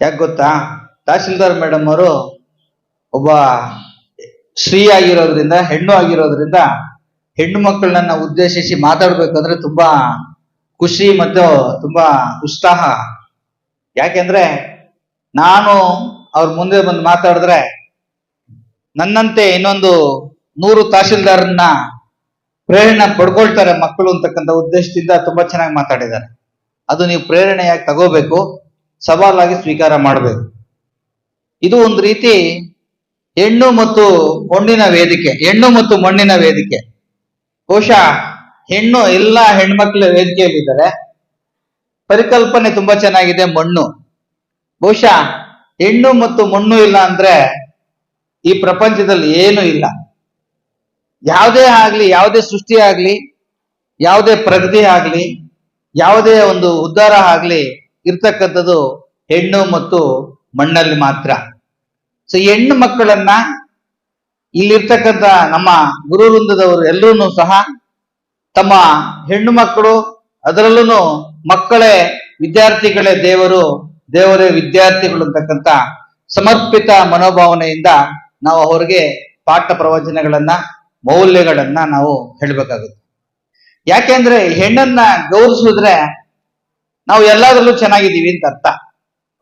ಯಾಕೆ ಗೊತ್ತಾ? ತಹಶೀಲ್ದಾರ್ ಮೇಡಮ್ ಅವರು ಒಬ್ಬ ಸ್ತ್ರೀ ಆಗಿರೋದ್ರಿಂದ, ಹೆಣ್ಣು ಆಗಿರೋದ್ರಿಂದ ಹೆಣ್ಣು ಮಕ್ಕಳನ್ನ ಉದ್ದೇಶಿಸಿ ಮಾತಾಡ್ಬೇಕಂದ್ರೆ ತುಂಬಾ ಖುಷಿ ಮತ್ತು ತುಂಬಾ ಉತ್ಸಾಹ. ಯಾಕೆಂದ್ರೆ ನಾನು ಅವ್ರ ಮುಂದೆ ಬಂದು ಮಾತಾಡಿದ್ರೆ ನನ್ನಂತೆ ಇನ್ನೊಂದು ನೂರು ತಹಶೀಲ್ದಾರನ್ನ ಪ್ರೇರಣೆ ಪಡ್ಕೊಳ್ತಾರೆ ಮಕ್ಕಳು ಅಂತಕ್ಕಂಥ ಉದ್ದೇಶದಿಂದ ತುಂಬಾ ಚೆನ್ನಾಗಿ ಮಾತಾಡಿದ್ದಾರೆ. ಅದು ನೀವು ಪ್ರೇರಣೆಯಾಗಿ ತಗೋಬೇಕು. ಸವಾಲಾಗಿ ಸ್ವೀಕಾರ ಮಾಡಬೇಕು. ಇದು ಒಂದು ರೀತಿ ಹೆಣ್ಣು ಮತ್ತು ಮಣ್ಣಿನ ವೇದಿಕೆ, ಹೆಣ್ಣು ಮತ್ತು ಮಣ್ಣಿನ ವೇದಿಕೆ. ಬಹುಶಃ ಹೆಣ್ಣು ಎಲ್ಲ ಹೆಣ್ಮಕ್ಳ ವೇದಿಕೆಯಲ್ಲಿದ್ದಾರೆ ಪರಿಕಲ್ಪನೆ ತುಂಬಾ ಚೆನ್ನಾಗಿದೆ ಮಣ್ಣು. ಬಹುಶಃ ಹೆಣ್ಣು ಮತ್ತು ಮಣ್ಣು ಇಲ್ಲ ಅಂದ್ರೆ ಈ ಪ್ರಪಂಚದಲ್ಲಿ ಏನೂ ಇಲ್ಲ. ಯಾವುದೇ ಆಗ್ಲಿ, ಯಾವುದೇ ಸೃಷ್ಟಿ ಆಗ್ಲಿ, ಯಾವುದೇ ಪ್ರಗತಿ ಆಗ್ಲಿ, ಯಾವುದೇ ಒಂದು ಉದ್ಧಾರ ಆಗ್ಲಿ ಇರ್ತಕ್ಕಂಥದ್ದು ಹೆಣ್ಣು ಮತ್ತು ಮಣ್ಣಲ್ಲಿ ಮಾತ್ರ. ಸೊ ಹೆಣ್ಣು ಮಕ್ಕಳನ್ನ ಇಲ್ಲಿರ್ತಕ್ಕಂಥ ನಮ್ಮ ಗುರು ವೃಂದದವರು ಎಲ್ಲರೂ ಸಹ ತಮ್ಮ ಹೆಣ್ಣು ಮಕ್ಕಳು ಅದರಲ್ಲೂ ಮಕ್ಕಳೇ ವಿದ್ಯಾರ್ಥಿಗಳೇ ದೇವರು, ದೇವರೇ ವಿದ್ಯಾರ್ಥಿಗಳು ಅಂತಕ್ಕಂಥ ಸಮರ್ಪಿತ ಮನೋಭಾವನೆಯಿಂದ ನಾವು ಅವರಿಗೆ ಪಾಠ ಪ್ರವಚನಗಳನ್ನ, ಮೌಲ್ಯಗಳನ್ನ ನಾವು ಹೇಳಬೇಕಾಗುತ್ತೆ. ಯಾಕೆಂದ್ರೆ ಹೆಣ್ಣನ್ನ ಗೌರವಿಸಿದ್ರೆ ನಾವು ಎಲ್ಲದರಲ್ಲೂ ಚೆನ್ನಾಗಿದ್ದೀವಿ ಅಂತ ಅರ್ಥ.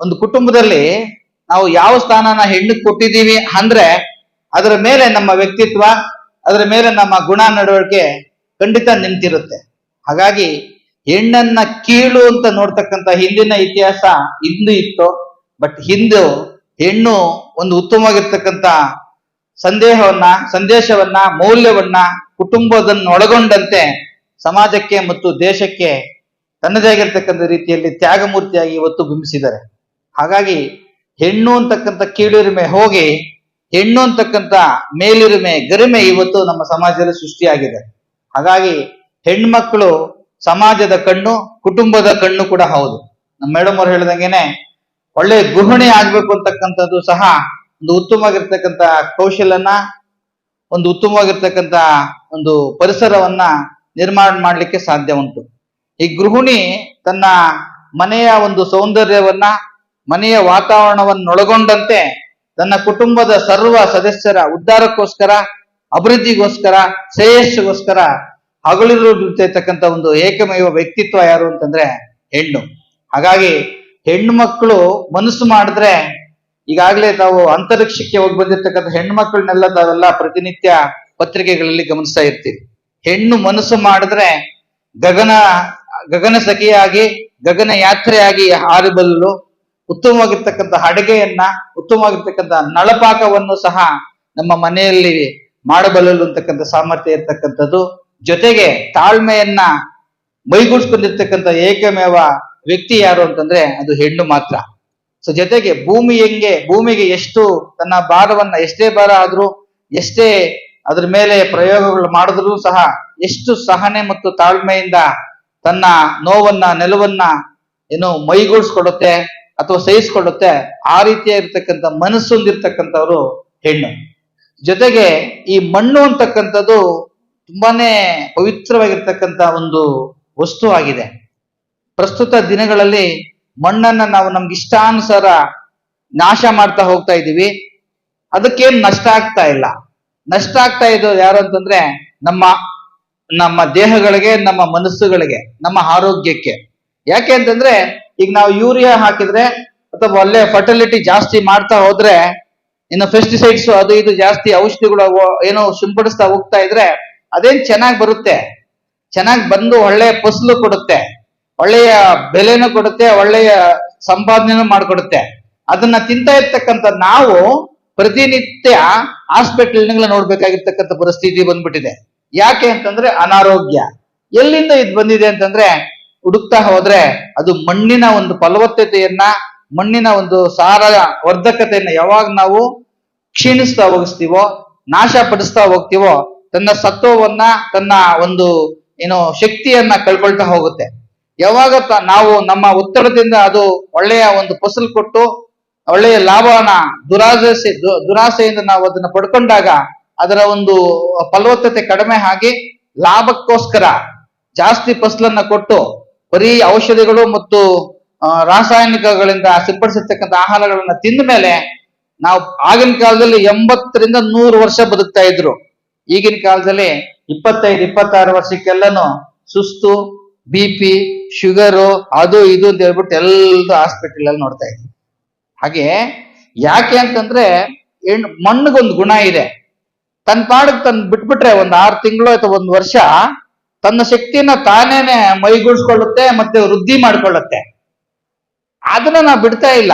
ಒಂದು ಕುಟುಂಬದಲ್ಲಿ ನಾವು ಯಾವ ಸ್ಥಾನನ ಹೆಣ್ಣಿಗೆ ಕೊಟ್ಟಿದ್ದೀವಿ ಅಂದ್ರೆ ಅದರ ಮೇಲೆ ನಮ್ಮ ವ್ಯಕ್ತಿತ್ವ, ಅದರ ಮೇಲೆ ನಮ್ಮ ಗುಣ ನಡವಳಿಕೆ ಖಂಡಿತ ನಿಂತಿರುತ್ತೆ. ಹಾಗಾಗಿ ಹೆಣ್ಣನ್ನ ಕೀಳು ಅಂತ ನೋಡ್ತಕ್ಕಂಥ ಹಿಂದಿನ ಇತಿಹಾಸ ಇಂದು ಇತ್ತು. ಬಟ್ ಹಿಂದು ಹೆಣ್ಣು ಒಂದು ಉತ್ತಮವಾಗಿರ್ತಕ್ಕಂಥ ಸಂದೇಹವನ್ನ, ಸಂದೇಶವನ್ನ, ಮೌಲ್ಯವನ್ನ ಕುಟುಂಬದನ್ನು ಒಳಗೊಂಡಂತೆ ಸಮಾಜಕ್ಕೆ ಮತ್ತು ದೇಶಕ್ಕೆ ತನ್ನದೇ ಆಗಿರ್ತಕ್ಕಂಥ ರೀತಿಯಲ್ಲಿ ತ್ಯಾಗಮೂರ್ತಿಯಾಗಿ ಇವತ್ತು ಬಿಂಬಿಸಿದ್ದಾರೆ. ಹಾಗಾಗಿ ಹೆಣ್ಣು ಅಂತಕ್ಕಂಥ ಕೀಳುರಿಮೆ ಹೋಗಿ, ಹೆಣ್ಣು ಅಂತಕ್ಕಂಥ ಮೇಲುರಿಮೆ ಗರಿಮೆ ಇವತ್ತು ನಮ್ಮ ಸಮಾಜದಲ್ಲಿ ಸೃಷ್ಟಿಯಾಗಿದೆ. ಹಾಗಾಗಿ ಹೆಣ್ಮಕ್ಳು ಸಮಾಜದ ಕಣ್ಣು, ಕುಟುಂಬದ ಕಣ್ಣು ಕೂಡ ಹೌದು. ನಮ್ಮ ಮೇಡಮ್ ಅವ್ರು ಹೇಳ್ದಂಗೆನೆ ಒಳ್ಳೆ ಗೃಹಿಣಿ ಆಗ್ಬೇಕು ಅಂತಕ್ಕಂಥದ್ದು ಸಹ ಒಂದು ಉತ್ತಮವಾಗಿರ್ತಕ್ಕಂಥ ಕೌಶಲ್ಯನ ಒಂದು ಉತ್ತಮವಾಗಿರ್ತಕ್ಕಂಥ ಒಂದು ಪರಿಸರವನ್ನ ನಿರ್ಮಾಣ ಮಾಡಲಿಕ್ಕೆ ಸಾಧ್ಯ ಉಂಟು. ಈ ಗೃಹಿಣಿ ತನ್ನ ಮನೆಯ ಒಂದು ಸೌಂದರ್ಯವನ್ನ, ಮನೆಯ ವಾತಾವರಣವನ್ನೊಳಗೊಂಡಂತೆ ತನ್ನ ಕುಟುಂಬದ ಸರ್ವ ಸದಸ್ಯರ ಉದ್ಧಾರಕ್ಕೋಸ್ಕರ, ಅಭಿವೃದ್ಧಿಗೋಸ್ಕರ, ಶ್ರೇಯಸ್ಸಿಗೋಸ್ಕರ ಹಗಲಿರುತ್ತಿರ್ತಕ್ಕಂಥ ಒಂದು ಏಕಮೇವ ವ್ಯಕ್ತಿತ್ವ ಯಾರು ಅಂತಂದ್ರೆ ಹೆಣ್ಣು. ಹಾಗಾಗಿ ಹೆಣ್ಣು ಮಕ್ಕಳು ಮನಸ್ಸು ಮಾಡಿದ್ರೆ ಈಗಾಗಲೇ ತಾವು ಅಂತರಿಕ್ಷಕ್ಕೆ ಹೋಗಿ ಬಂದಿರ್ತಕ್ಕಂಥ ಹೆಣ್ಣು ಮಕ್ಕಳನ್ನೆಲ್ಲ ತಾವೆಲ್ಲ ಪ್ರತಿನಿತ್ಯ ಪತ್ರಿಕೆಗಳಲ್ಲಿ ಗಮನಿಸ್ತಾ ಇರ್ತೀವಿ ಹೆಣ್ಣು ಮನಸ್ಸು ಮಾಡಿದ್ರೆ ಗಗನ ಗಗನ ಸಖಿಯಾಗಿ, ಗಗನ ಯಾತ್ರೆಯಾಗಿ ಹಾರಬಲ್ಲಲು ಉತ್ತಮವಾಗಿರ್ತಕ್ಕಂಥ ಅಡುಗೆಯನ್ನ, ಉತ್ತಮವಾಗಿರ್ತಕ್ಕಂಥ ನಳಪಾಕವನ್ನು ಸಹ ನಮ್ಮ ಮನೆಯಲ್ಲಿ ಮಾಡಬಲ್ಲಲು ಅಂತಕ್ಕಂಥ ಸಾಮರ್ಥ್ಯ ಇರ್ತಕ್ಕಂಥದ್ದು. ಜೊತೆಗೆ ತಾಳ್ಮೆಯನ್ನ ಮೈಗೂಡಿಸ್ಕೊಂಡಿರ್ತಕ್ಕಂಥ ಏಕಮೇವ ವ್ಯಕ್ತಿ ಯಾರು ಅಂತಂದ್ರೆ ಅದು ಹೆಣ್ಣು ಮಾತ್ರ. ಸೊ ಜೊತೆಗೆ ಭೂಮಿ ಹೆಂಗೆ, ಭೂಮಿಗೆ ಎಷ್ಟು ತನ್ನ ಭಾರವನ್ನ ಎಷ್ಟೇ ಭಾರ ಆದ್ರೂ, ಎಷ್ಟೇ ಅದ್ರ ಮೇಲೆ ಪ್ರಯೋಗಗಳು ಮಾಡಿದ್ರು ಸಹ, ಎಷ್ಟು ಸಹನೆ ಮತ್ತು ತಾಳ್ಮೆಯಿಂದ ತನ್ನ ನೋವನ್ನ, ನೆಲವನ್ನ ಏನು ಮೈಗೂಡಿಸ್ಕೊಡುತ್ತೆ ಅಥವಾ ಸಹಿಸ್ಕೊಳ್ಳುತ್ತೆ ಆ ರೀತಿಯ ಇರ್ತಕ್ಕಂಥ ಮನಸ್ಸು ಹೊಂದಿರ್ತಕ್ಕಂಥವ್ರು ಹೆಣ್ಣು. ಜೊತೆಗೆ ಈ ಮಣ್ಣು ಅಂತಕ್ಕಂಥದ್ದು ತುಂಬಾನೇ ಪವಿತ್ರವಾಗಿರ್ತಕ್ಕಂಥ ಒಂದು ವಸ್ತು ಆಗಿದೆ. ಪ್ರಸ್ತುತ ದಿನಗಳಲ್ಲಿ ಮಣ್ಣನ್ನ ನಾವು ನಮ್ಗೆ ಇಷ್ಟಾನುಸಾರ ನಾಶ ಮಾಡ್ತಾ ಹೋಗ್ತಾ ಇದ್ದೀವಿ. ಅದಕ್ಕೇನು ನಷ್ಟ ಆಗ್ತಾ ಇಲ್ಲ. ನಷ್ಟ ಆಗ್ತಾ ಇದ್ದು ಯಾರು ಅಂತಂದ್ರೆ ನಮ್ಮ ನಮ್ಮ ದೇಹಗಳಿಗೆ, ನಮ್ಮ ಮನಸ್ಸುಗಳಿಗೆ, ನಮ್ಮ ಆರೋಗ್ಯಕ್ಕೆ. ಯಾಕೆ ಅಂತಂದ್ರೆ, ಈಗ ನಾವು ಯೂರಿಯಾ ಹಾಕಿದ್ರೆ ಅಥವಾ ಒಳ್ಳೆ ಫರ್ಟಿಲಿಟಿ ಜಾಸ್ತಿ ಮಾಡ್ತಾ ಹೋದ್ರೆ, ಇನ್ನು ಫೆಸ್ಟಿಸೈಡ್ಸ್ ಅದು ಇದು ಜಾಸ್ತಿ ಔಷಧಿಗಳು ಏನೋ ಸಿಂಪಡಿಸ್ತಾ ಹೋಗ್ತಾ ಇದ್ರೆ, ಅದೇನ್ ಚೆನ್ನಾಗಿ ಬರುತ್ತೆ? ಚೆನ್ನಾಗಿ ಬಂದು ಒಳ್ಳೆಯ ಫಸಲು ಕೊಡುತ್ತೆ. ಒಳ್ಳೆಯ ಬೆಲೆನೂ ಕೊಡುತ್ತೆ, ಒಳ್ಳೆಯ ಸಂಪಾದನೆನೂ ಮಾಡಿಕೊಡುತ್ತೆ. ಅದನ್ನ ತಿಂತಾ ಇರ್ತಕ್ಕಂಥ ನಾವು ಪ್ರತಿನಿತ್ಯ ಹಾಸ್ಪಿಟಲ್ಗಳ ನೋಡ್ಬೇಕಾಗಿರ್ತಕ್ಕಂಥ ಪರಿಸ್ಥಿತಿ ಬಂದ್ಬಿಟ್ಟಿದೆ. ಯಾಕೆ ಅಂತಂದ್ರೆ ಅನಾರೋಗ್ಯ. ಎಲ್ಲಿಂದ ಇದು ಬಂದಿದೆ ಅಂತಂದ್ರೆ ಹುಡುಕ್ತಾ ಹೋದ್ರೆ ಅದು ಮಣ್ಣಿನ ಒಂದು ಫಲವತ್ತತೆಯನ್ನ, ಮಣ್ಣಿನ ಒಂದು ಸಾರ ವರ್ಧಕತೆಯನ್ನ ಯಾವಾಗ ನಾವು ಕ್ಷೀಣಿಸ್ತಾ ಹೋಗಿಸ್ತೀವೋ ನಾಶ ಪಡಿಸ್ತಾ ಹೋಗ್ತೀವೋ, ತನ್ನ ಸತ್ವವನ್ನ, ತನ್ನ ಒಂದು, ಏನು, ಶಕ್ತಿಯನ್ನ ಕಳ್ಕೊಳ್ತಾ ಹೋಗುತ್ತೆ. ಯಾವಾಗ ನಾವು ನಮ್ಮ ಒತ್ತಡದಿಂದ ಅದು ಒಳ್ಳೆಯ ಒಂದು ಫಸಲು ಕೊಟ್ಟು, ಒಳ್ಳೆಯ ಲಾಭನ, ದುರಾಸೆ, ದುರಾಸೆಯಿಂದ ನಾವು ಅದನ್ನ ಪಡ್ಕೊಂಡಾಗ ಅದರ ಒಂದು ಫಲವತ್ತತೆ ಕಡಿಮೆ ಆಗಿ ಲಾಭಕ್ಕೋಸ್ಕರ ಜಾಸ್ತಿ ಫಸಲನ್ನ ಕೊಟ್ಟು ಬರೀ ಔಷಧಿಗಳು ಮತ್ತು ರಾಸಾಯನಿಕಗಳಿಂದ ಸಿಂಪಡಿಸಿರ್ತಕ್ಕಂಥ ಆಹಾರಗಳನ್ನ ತಿಂದ ಮೇಲೆ ನಾವು ಆಗಿನ ಕಾಲದಲ್ಲಿ ಎಂಬತ್ತರಿಂದ ನೂರು ವರ್ಷ ಬದುಕ್ತಾ ಇದ್ರು. ಈಗಿನ ಕಾಲದಲ್ಲಿ ಇಪ್ಪತ್ತೈದು, ಇಪ್ಪತ್ತಾರು ವರ್ಷಕ್ಕೆಲ್ಲನು ಸುಸ್ತು, ಬಿ ಪಿ, ಶುಗರು, ಅದು ಇದು ಅಂತ ಹೇಳ್ಬಿಟ್ಟು ಎಲ್ಲದು ಹಾಸ್ಪಿಟಲ್ ನೋಡ್ತಾ ಇದ್ವಿ. ಹಾಗೆ ಯಾಕೆ ಅಂತಂದ್ರೆ ಮಣ್ಣಿಗೊಂದು ಗುಣ ಇದೆ. ತನ್ನ ಪಾಡಿಗೆ ತನ್ ಬಿಟ್ಬಿಟ್ರೆ ಒಂದ್ ಆರು ತಿಂಗಳು ಅಥವಾ ಒಂದ್ ವರ್ಷ ತನ್ನ ಶಕ್ತಿಯನ್ನ ತಾನೇನೆ ಮೈಗೂಡಿಸ್ಕೊಳ್ಳುತ್ತೆ ಮತ್ತೆ ವೃದ್ಧಿ ಮಾಡ್ಕೊಳ್ಳುತ್ತೆ. ಅದನ್ನ ನಾವು ಬಿಡ್ತಾ ಇಲ್ಲ.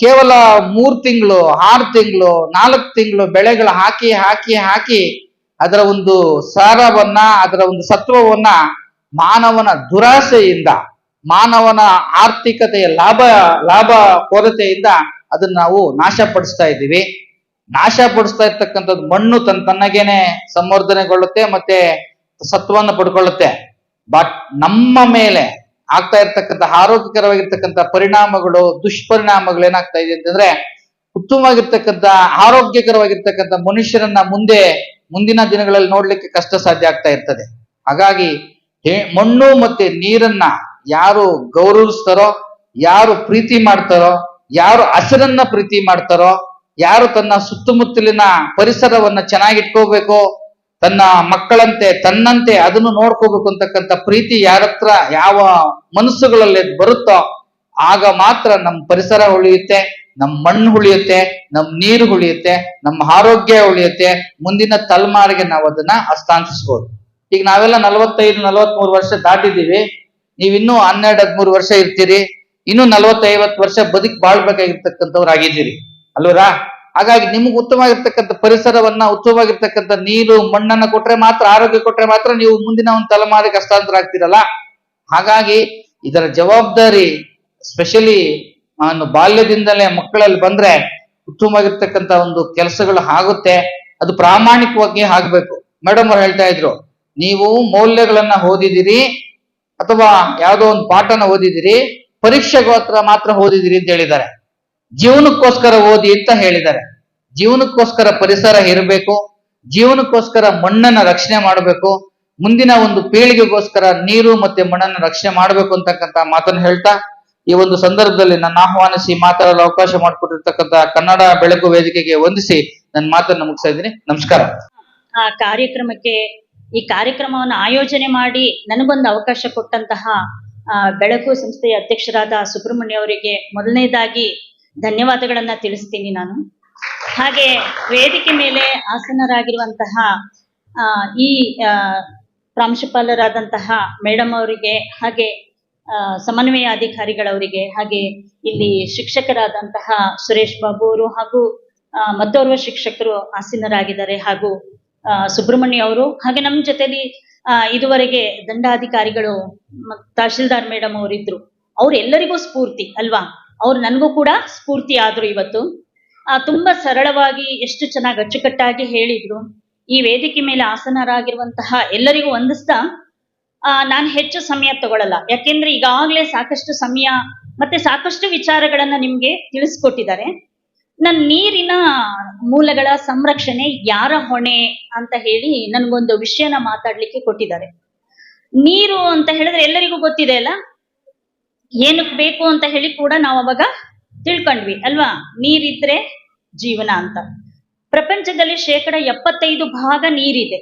ಕೇವಲ ಮೂರ್ ತಿಂಗಳು, ಆರು ತಿಂಗಳು, ನಾಲ್ಕು ತಿಂಗಳು ಬೆಳೆಗಳು ಹಾಕಿ ಹಾಕಿ ಹಾಕಿ ಅದರ ಒಂದು ಸಾರವನ್ನ, ಅದರ ಒಂದು ಸತ್ವವನ್ನ ಮಾನವನ ದುರಾಸೆಯಿಂದ, ಮಾನವನ ಆರ್ಥಿಕತೆಯ ಲಾಭ ಲಾಭ ಕೊರತೆಯಿಂದ ಅದನ್ನ ನಾವು ನಾಶಪಡಿಸ್ತಾ ಇದ್ದೀವಿ. ನಾಶ ಪಡಿಸ್ತಾ ಇರ್ತಕ್ಕಂಥದ್ದು ಮಣ್ಣು ತನ್ನ ತನ್ನಗೇನೆ ಸಂವರ್ಧನೆಗೊಳ್ಳುತ್ತೆ ಮತ್ತೆ ಸತ್ವವನ್ನು ಪಡ್ಕೊಳ್ಳುತ್ತೆ. ಬಟ್ ನಮ್ಮ ಮೇಲೆ ಆಗ್ತಾ ಇರ್ತಕ್ಕಂಥ, ಆರೋಗ್ಯಕರವಾಗಿರ್ತಕ್ಕಂಥ ಪರಿಣಾಮಗಳು, ದುಷ್ಪರಿಣಾಮಗಳು ಏನಾಗ್ತಾ ಇದೆ ಅಂತಂದ್ರೆ, ಉತ್ತಮವಾಗಿರ್ತಕ್ಕಂಥ, ಆರೋಗ್ಯಕರವಾಗಿರ್ತಕ್ಕಂಥ ಮನುಷ್ಯರನ್ನ ಮುಂದೆ ಮುಂದಿನ ದಿನಗಳಲ್ಲಿ ನೋಡ್ಲಿಕ್ಕೆ ಕಷ್ಟ ಸಾಧ್ಯ ಆಗ್ತಾ ಇರ್ತದೆ. ಹಾಗಾಗಿ ಮಣ್ಣು ಮತ್ತೆ ನೀರನ್ನ ಯಾರು ಗೌರವಿಸ್ತಾರೋ, ಯಾರು ಪ್ರೀತಿ ಮಾಡ್ತಾರೋ, ಯಾರು ಹಸಿರನ್ನ ಪ್ರೀತಿ ಮಾಡ್ತಾರೋ ಯಾರು ತನ್ನ ಸುತ್ತಮುತ್ತಲಿನ ಪರಿಸರವನ್ನ ಚೆನ್ನಾಗಿಟ್ಕೋಬೇಕು, ತನ್ನ ಮಕ್ಕಳಂತೆ, ತನ್ನಂತೆ ಅದನ್ನು ನೋಡ್ಕೋಬೇಕು ಅಂತಕ್ಕಂಥ ಪ್ರೀತಿ ಯಾರತ್ರ, ಯಾವ ಮನಸ್ಸುಗಳಲ್ಲಿ ಬರುತ್ತೋ, ಆಗ ಮಾತ್ರ ನಮ್ಮ ಪರಿಸರ ಉಳಿಯುತ್ತೆ ನಮ್ಮ ಮಣ್ಣು ಉಳಿಯುತ್ತೆ ನಮ್ಮ ನೀರು ಉಳಿಯುತ್ತೆ ನಮ್ಮ ಆರೋಗ್ಯ ಉಳಿಯುತ್ತೆ. ಮುಂದಿನ ತಲೆಮಾರಿಗೆ ನಾವು ಅದನ್ನ ಹಸ್ತಾಂತರಿಸ್ಬೋದು. ಈಗ ನಾವೆಲ್ಲ ನಲವತ್ತೈದು, ನಲವತ್ಮೂರು ವರ್ಷ ದಾಟಿದ್ದೀವಿ. ನೀವ್ ಇನ್ನೂ ಹನ್ನೆರಡು, ಹದಿಮೂರು ವರ್ಷ ಇರ್ತೀರಿ. ಇನ್ನೂ ನಲವತ್ತೈವತ್ತು ವರ್ಷ ಬದುಕಿ ಬಾಳ್ಬೇಕಾಗಿರ್ತಕ್ಕಂಥವ್ರು ಆಗಿದ್ದೀರಿ ಅಲ್ವರಾ ಹಾಗಾಗಿ ನಿಮ್ಗೆ ಉತ್ತಮವಾಗಿರ್ತಕ್ಕಂಥ ಪರಿಸರವನ್ನ, ಉತ್ತಮವಾಗಿರ್ತಕ್ಕಂಥ ನೀರು, ಮಣ್ಣನ್ನ ಕೊಟ್ರೆ ಮಾತ್ರ, ಆರೋಗ್ಯ ಕೊಟ್ರೆ ಮಾತ್ರ ನೀವು ಮುಂದಿನ ಒಂದು ತಲೆಮಾರಿಗೆ ಹಸ್ತಾಂತರ ಆಗ್ತಿರಲ್ಲ ಹಾಗಾಗಿ ಇದರ ಜವಾಬ್ದಾರಿ ಸ್ಪೆಷಲಿ ನಾನು ಬಾಲ್ಯದಿಂದಲೇ ಮಕ್ಕಳಲ್ಲಿ ಬಂದ್ರೆ ಉತ್ತಮವಾಗಿರ್ತಕ್ಕಂಥ ಒಂದು ಕೆಲಸಗಳು ಆಗುತ್ತೆ. ಅದು ಪ್ರಾಮಾಣಿಕವಾಗಿ ಆಗ್ಬೇಕು. ಮೇಡಮ್ ಅವ್ರು ಹೇಳ್ತಾ ಇದ್ರು, ನೀವು ಮೌಲ್ಯಗಳನ್ನ ಓದಿದಿರಿ ಅಥವಾ ಯಾವುದೋ ಒಂದು ಪಾಠನ ಓದಿದಿರಿ ಪರೀಕ್ಷೆಗೋತ್ರ ಮಾತ್ರ ಓದಿದಿರಿ ಅಂತ ಹೇಳಿದ್ದಾರೆ. ಜೀವನಕ್ಕೋಸ್ಕರ ಓದಿ ಅಂತ ಹೇಳಿದ್ದಾರೆ. ಜೀವನಕ್ಕೋಸ್ಕರ ಪರಿಸರ ಇರಬೇಕು, ಜೀವನಕ್ಕೋಸ್ಕರ ಮಣ್ಣನ್ನ ರಕ್ಷಣೆ ಮಾಡಬೇಕು, ಮುಂದಿನ ಒಂದು ಪೀಳಿಗೆಗೋಸ್ಕರ ನೀರು ಮತ್ತೆ ಮಣ್ಣನ್ನ ರಕ್ಷಣೆ ಮಾಡಬೇಕು ಅಂತಕ್ಕಂತ ಮಾತನ್ನು ಹೇಳ್ತಾ, ಈ ಒಂದು ಸಂದರ್ಭದಲ್ಲಿ ನನ್ನ ಆಹ್ವಾನಿಸಿ ಮಾತಾಡಲು ಅವಕಾಶ ಮಾಡಿಕೊಟ್ಟಿರ್ತಕ್ಕಂಥ ಕನ್ನಡ ಬೆಳಕು ವೇದಿಕೆಗೆ ವಂದಿಸಿ ನನ್ನ ಮಾತನ್ನು ಮುಗಿಸ್ತಾ ಇದ್ದೀನಿ. ನಮಸ್ಕಾರ. ಆ ಕಾರ್ಯಕ್ರಮಕ್ಕೆ ಈ ಕಾರ್ಯಕ್ರಮವನ್ನು ಆಯೋಜನೆ ಮಾಡಿ ನನಗೊಂದು ಅವಕಾಶ ಕೊಟ್ಟಂತಹ ಬೆಳಕು ಸಂಸ್ಥೆಯ ಅಧ್ಯಕ್ಷರಾದ ಸುಬ್ರಹ್ಮಣ್ಯ ಅವರಿಗೆ ಮೊದಲನೇದಾಗಿ ಧನ್ಯವಾದಗಳನ್ನ ತಿಳಿಸ್ತೀನಿ ನಾನು. ಹಾಗೆ ವೇದಿಕೆ ಮೇಲೆ ಆಸನರಾಗಿರುವಂತಹ ಈ ಪ್ರಾಂಶುಪಾಲರಾದಂತಹ ಮೇಡಮ್ ಅವರಿಗೆ, ಹಾಗೆ ಸಮನ್ವಯ ಅಧಿಕಾರಿಗಳವರಿಗೆ, ಹಾಗೆ ಇಲ್ಲಿ ಶಿಕ್ಷಕರಾದಂತಹ ಸುರೇಶ್ ಬಾಬು ಅವರು ಹಾಗೂ ಮತ್ತೋರ್ವ ಶಿಕ್ಷಕರು ಆಸೀನರಾಗಿದ್ದಾರೆ ಹಾಗೂ ಸುಬ್ರಹ್ಮಣ್ಯ ಅವರು, ಹಾಗೆ ನಮ್ಮ ಜೊತೆಯಲ್ಲಿ ಇದುವರೆಗೆ ದಂಡಾಧಿಕಾರಿಗಳು ತಹಶೀಲ್ದಾರ್ ಮೇಡಮ್ ಅವರಿದ್ರು. ಅವ್ರೆಲ್ಲರಿಗೂ ಸ್ಫೂರ್ತಿ, ಅಲ್ವಾ? ಅವ್ರು ನನಗೂ ಕೂಡ ಸ್ಫೂರ್ತಿ ಆದ್ರು ಇವತ್ತು. ತುಂಬಾ ಸರಳವಾಗಿ ಎಷ್ಟು ಚೆನ್ನಾಗಿ ಅಚ್ಚುಕಟ್ಟಾಗಿ ಹೇಳಿದ್ರು. ಈ ವೇದಿಕೆ ಮೇಲೆ ಆಸನರಾಗಿರುವಂತಹ ಎಲ್ಲರಿಗೂ ವಂದಿಸ್ತಾ ಆ, ನಾನು ಹೆಚ್ಚು ಸಮಯ ತಗೊಳ್ಳಲ್ಲ ಯಾಕೆಂದ್ರೆ ಈಗಾಗಲೇ ಸಾಕಷ್ಟು ಸಮಯ ಮತ್ತೆ ಸಾಕಷ್ಟು ವಿಚಾರಗಳನ್ನ ನಿಮ್ಗೆ ತಿಳಿಸ್ಕೊಟ್ಟಿದ್ದಾರೆ. ನನ್ ನೀರಿನ ಮೂಲಗಳ ಸಂರಕ್ಷಣೆ ಯಾರ ಹೊಣೆ ಅಂತ ಹೇಳಿ ನನ್ಗೊಂದು ವಿಷಯನ ಮಾತಾಡ್ಲಿಕ್ಕೆ ಕೊಟ್ಟಿದ್ದಾರೆ. ನೀರು ಅಂತ ಹೇಳಿದ್ರೆ ಎಲ್ಲರಿಗೂ ಗೊತ್ತಿದೆ ಅಲ್ಲ? ಏನಕ್ಕೆ ಬೇಕು ಅಂತ ಹೇಳಿ ಕೂಡ ನಾವು ಅವಾಗ ತಿಳ್ಕೊಂಡ್ವಿ, ಅಲ್ವಾ? ನೀರಿದ್ರೆ ಜೀವನ ಅಂತ. ಪ್ರಪಂಚದಲ್ಲಿ ಶೇಕಡ ಎಪ್ಪತ್ತೈದು ಭಾಗ ನೀರಿದೆ.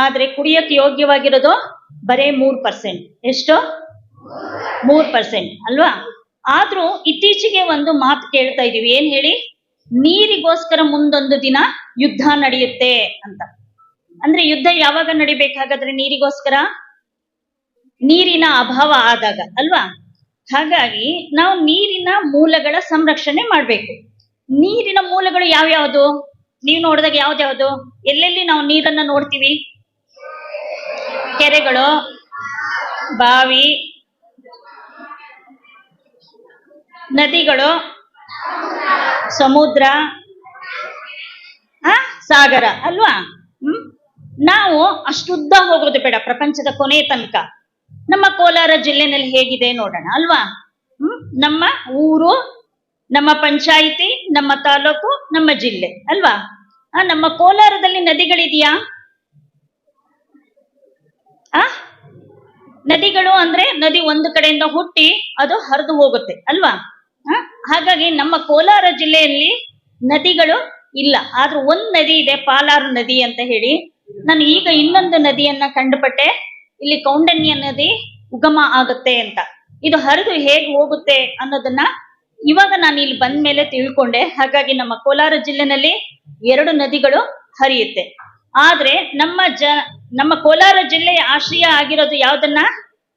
ಆದ್ರೆ ಕುಡಿಯಕ್ ಯೋಗ್ಯವಾಗಿರೋದು ಬರೇ ಮೂರ್ ಪರ್ಸೆಂಟ್. ಎಷ್ಟು? ಮೂರ್ ಪರ್ಸೆಂಟ್, ಅಲ್ವಾ? ಆದ್ರೂ ಇತ್ತೀಚೆಗೆ ಒಂದು ಮಾತು ಕೇಳ್ತಾ ಇದೀವಿ. ಏನ್ ಹೇಳಿ? ನೀರಿಗೋಸ್ಕರ ಮುಂದೊಂದು ದಿನ ಯುದ್ಧ ನಡೆಯುತ್ತೆ ಅಂತ. ಅಂದ್ರೆ ಯುದ್ಧ ಯಾವಾಗ ನಡಿಬೇಕಾಗಾದ್ರೆ ನೀರಿಗೋಸ್ಕರ? ನೀರಿನ ಅಭಾವ ಆದಾಗ, ಅಲ್ವಾ? ಹಾಗಾಗಿ ನಾವು ನೀರಿನ ಮೂಲಗಳ ಸಂರಕ್ಷಣೆ ಮಾಡ್ಬೇಕು. ನೀರಿನ ಮೂಲಗಳು ಯಾವ್ಯಾವುದು ನೀವು ನೋಡಿದಾಗ ಯಾವ್ದ್ಯಾವ್ದು ಎಲ್ಲೆಲ್ಲಿ ನಾವು ನೀರನ್ನ ನೋಡ್ತೀವಿ? ಕೆರೆಗಳು, ಬಾವಿ, ನದಿಗಳು, ಸಮುದ್ರ, ಆ, ಸಾಗರ, ಅಲ್ವಾ? ಹ್ಮ್? ನಾವು ಅಷ್ಟುದ್ದ ಹೋಗೋದು ಬೇಡ ಪ್ರಪಂಚದ ಕೊನೆ ತನಕ. ನಮ್ಮ ಕೋಲಾರ ಜಿಲ್ಲೆನಲ್ಲಿ ಹೇಗಿದೆ ನೋಡೋಣ, ಅಲ್ವಾ? ಹ್ಮ್? ನಮ್ಮ ಊರು, ನಮ್ಮ ಪಂಚಾಯಿತಿ, ನಮ್ಮ ತಾಲೂಕು, ನಮ್ಮ ಜಿಲ್ಲೆ, ಅಲ್ವಾ? ಆ, ನಮ್ಮ ಕೋಲಾರದಲ್ಲಿ ನದಿಗಳಿದೆಯಾ? ಆ? ನದಿಗಳು ಅಂದ್ರೆ ನದಿ ಒಂದು ಕಡೆಯಿಂದ ಹುಟ್ಟಿ ಅದು ಹರಿದು ಹೋಗುತ್ತೆ, ಅಲ್ವಾ? ಹಾಗಾಗಿ ನಮ್ಮ ಕೋಲಾರ ಜಿಲ್ಲೆಯಲ್ಲಿ ನದಿಗಳು ಇಲ್ಲ. ಆದ್ರೂ ಒಂದ್ ನದಿ ಇದೆ, ಪಾಲಾರು ನದಿ ಅಂತ ಹೇಳಿ. ನಾನು ಈಗ ಇನ್ನೊಂದು ನದಿಯನ್ನ ಕಂಡುಪಟ್ಟೆ. ಇಲ್ಲಿ ಕೌಂಡನ್ಯ ನದಿ ಉಗಮ ಆಗುತ್ತೆ ಅಂತ. ಇದು ಹರಿದು ಹೇಗೆ ಹೋಗುತ್ತೆ ಅನ್ನೋದನ್ನ ಇವಾಗ ನಾನು ಇಲ್ಲಿ ಬಂದ ಮೇಲೆ ತಿಳ್ಕೊಂಡೆ. ಹಾಗಾಗಿ ನಮ್ಮ ಕೋಲಾರ ಜಿಲ್ಲೆನಲ್ಲಿ ಎರಡು ನದಿಗಳು ಹರಿಯುತ್ತೆ. ಆದ್ರೆ ನಮ್ಮ ಜ, ನಮ್ಮ ಕೋಲಾರ ಜಿಲ್ಲೆಯ ಆಶ್ರಯ ಆಗಿರೋದು ಯಾವ್ದನ್ನ?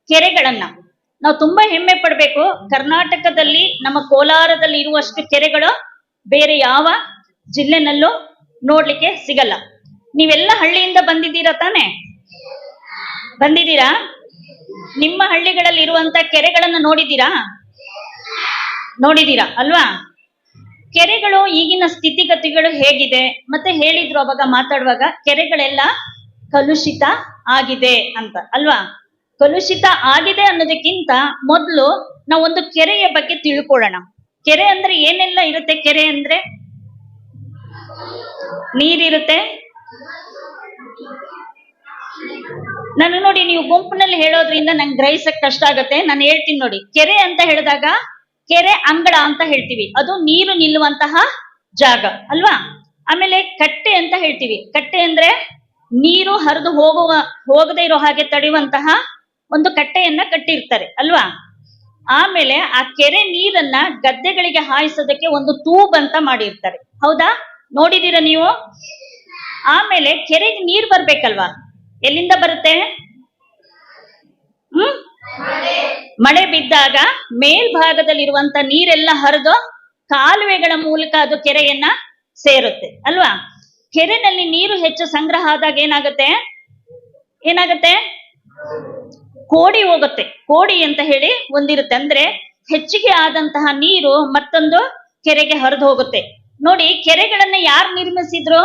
ಕೆರೆಗಳನ್ನ. ನಾವು ತುಂಬಾ ಹೆಮ್ಮೆ ಪಡ್ಬೇಕು. ಕರ್ನಾಟಕದಲ್ಲಿ ನಮ್ಮ ಕೋಲಾರದಲ್ಲಿ ಇರುವಷ್ಟು ಕೆರೆಗಳು ಬೇರೆ ಯಾವ ಜಿಲ್ಲೆನಲ್ಲೂ ನೋಡ್ಲಿಕ್ಕೆ ಸಿಗಲ್ಲ. ನೀವೆಲ್ಲ ಹಳ್ಳಿಯಿಂದ ಬಂದಿದ್ದೀರಾ ತಾನೇ? ಬಂದಿದ್ದೀರಾ? ನಿಮ್ಮ ಹಳ್ಳಿಗಳಲ್ಲಿ ಇರುವಂತ ಕೆರೆಗಳನ್ನ ನೋಡಿದ್ದೀರಾ? ನೋಡಿದ್ದೀರಾ, ಅಲ್ವಾ? ಕೆರೆಗಳು ಈಗಿನ ಸ್ಥಿತಿಗತಿಗಳು ಹೇಗಿದೆ? ಮತ್ತೆ ಹೇಳಿದ್ರು ಅವಾಗ ಮಾತಾಡುವಾಗ ಕೆರೆಗಳೆಲ್ಲ ಕಲುಷಿತ ಆಗಿದೆ ಅಂತ, ಅಲ್ವಾ? ಕಲುಷಿತ ಆಗಿದೆ ಅನ್ನೋದಕ್ಕಿಂತ ಮೊದಲು ನಾವು ಒಂದು ಕೆರೆಯ ಬಗ್ಗೆ ತಿಳ್ಕೊಳ್ಳೋಣ. ಕೆರೆ ಅಂದ್ರೆ ಏನೆಲ್ಲ ಇರುತ್ತೆ? ಕೆರೆ ಅಂದ್ರೆ ನೀರಿರುತ್ತೆ ನಾನು ನೋಡಿ ನೀವು ಗುಂಪಿನಲ್ಲಿ ಹೇಳೋದ್ರಿಂದ ನಂಗೆ ಗ್ರಹಿಸಕ್ ಕಷ್ಟ ಆಗತ್ತೆ. ನಾನು ಹೇಳ್ತೀನಿ ನೋಡಿ, ಕೆರೆ ಅಂತ ಹೇಳಿದಾಗ ಕೆರೆ ಅಂಗಳ ಅಂತ ಹೇಳ್ತೀವಿ. ಅದು ನೀರು ನಿಲ್ಲುವಂತಹ ಜಾಗ, ಅಲ್ವಾ? ಆಮೇಲೆ ಕಟ್ಟೆ ಅಂತ ಹೇಳ್ತೀವಿ. ಕಟ್ಟೆ ಅಂದ್ರೆ ನೀರು ಹರಿದು ಹೋಗುವ, ಹೋಗದೆ ಇರೋ ಹಾಗೆ ತಡೆಯುವಂತಹ ಒಂದು ಕಟ್ಟೆಯನ್ನ ಕಟ್ಟಿರ್ತಾರೆ, ಅಲ್ವಾ? ಆಮೇಲೆ ಆ ಕೆರೆ ನೀರನ್ನ ಗದ್ದೆಗಳಿಗೆ ಹಾಯಿಸೋದಕ್ಕೆ ಒಂದು ತೂಬ್ ಅಂತ ಮಾಡಿರ್ತಾರೆ. ಹೌದಾ? ನೋಡಿದೀರ ನೀವು? ಆಮೇಲೆ ಕೆರೆಗೆ ನೀರ್ ಬರ್ಬೇಕಲ್ವಾ? ಎಲ್ಲಿಂದ ಬರುತ್ತೆ? ಹ್ಮ್? ಮಳೆ ಬಿದ್ದಾಗ ಮೇಲ್ಭಾಗದಲ್ಲಿರುವಂತ ನೀರೆಲ್ಲ ಹರಿದು ಕಾಲುವೆಗಳ ಮೂಲಕ ಅದು ಕೆರೆಯನ್ನ ಸೇರುತ್ತೆ, ಅಲ್ವಾ? ಕೆರೆನಲ್ಲಿ ನೀರು ಹೆಚ್ಚು ಸಂಗ್ರಹ ಆದಾಗ ಏನಾಗುತ್ತೆ? ಏನಾಗುತ್ತೆ? ಕೋಡಿ ಹೋಗುತ್ತೆ. ಕೋಡಿ ಅಂತ ಹೇಳಿ ಒಂದಿರುತ್ತೆ. ಅಂದ್ರೆ ಹೆಚ್ಚಿಗೆ ಆದಂತಹ ನೀರು ಮತ್ತೊಂದು ಕೆರೆಗೆ ಹರಿದು ಹೋಗುತ್ತೆ. ನೋಡಿ, ಕೆರೆಗಳನ್ನ ಯಾರು ನಿರ್ಮಿಸಿದ್ರು?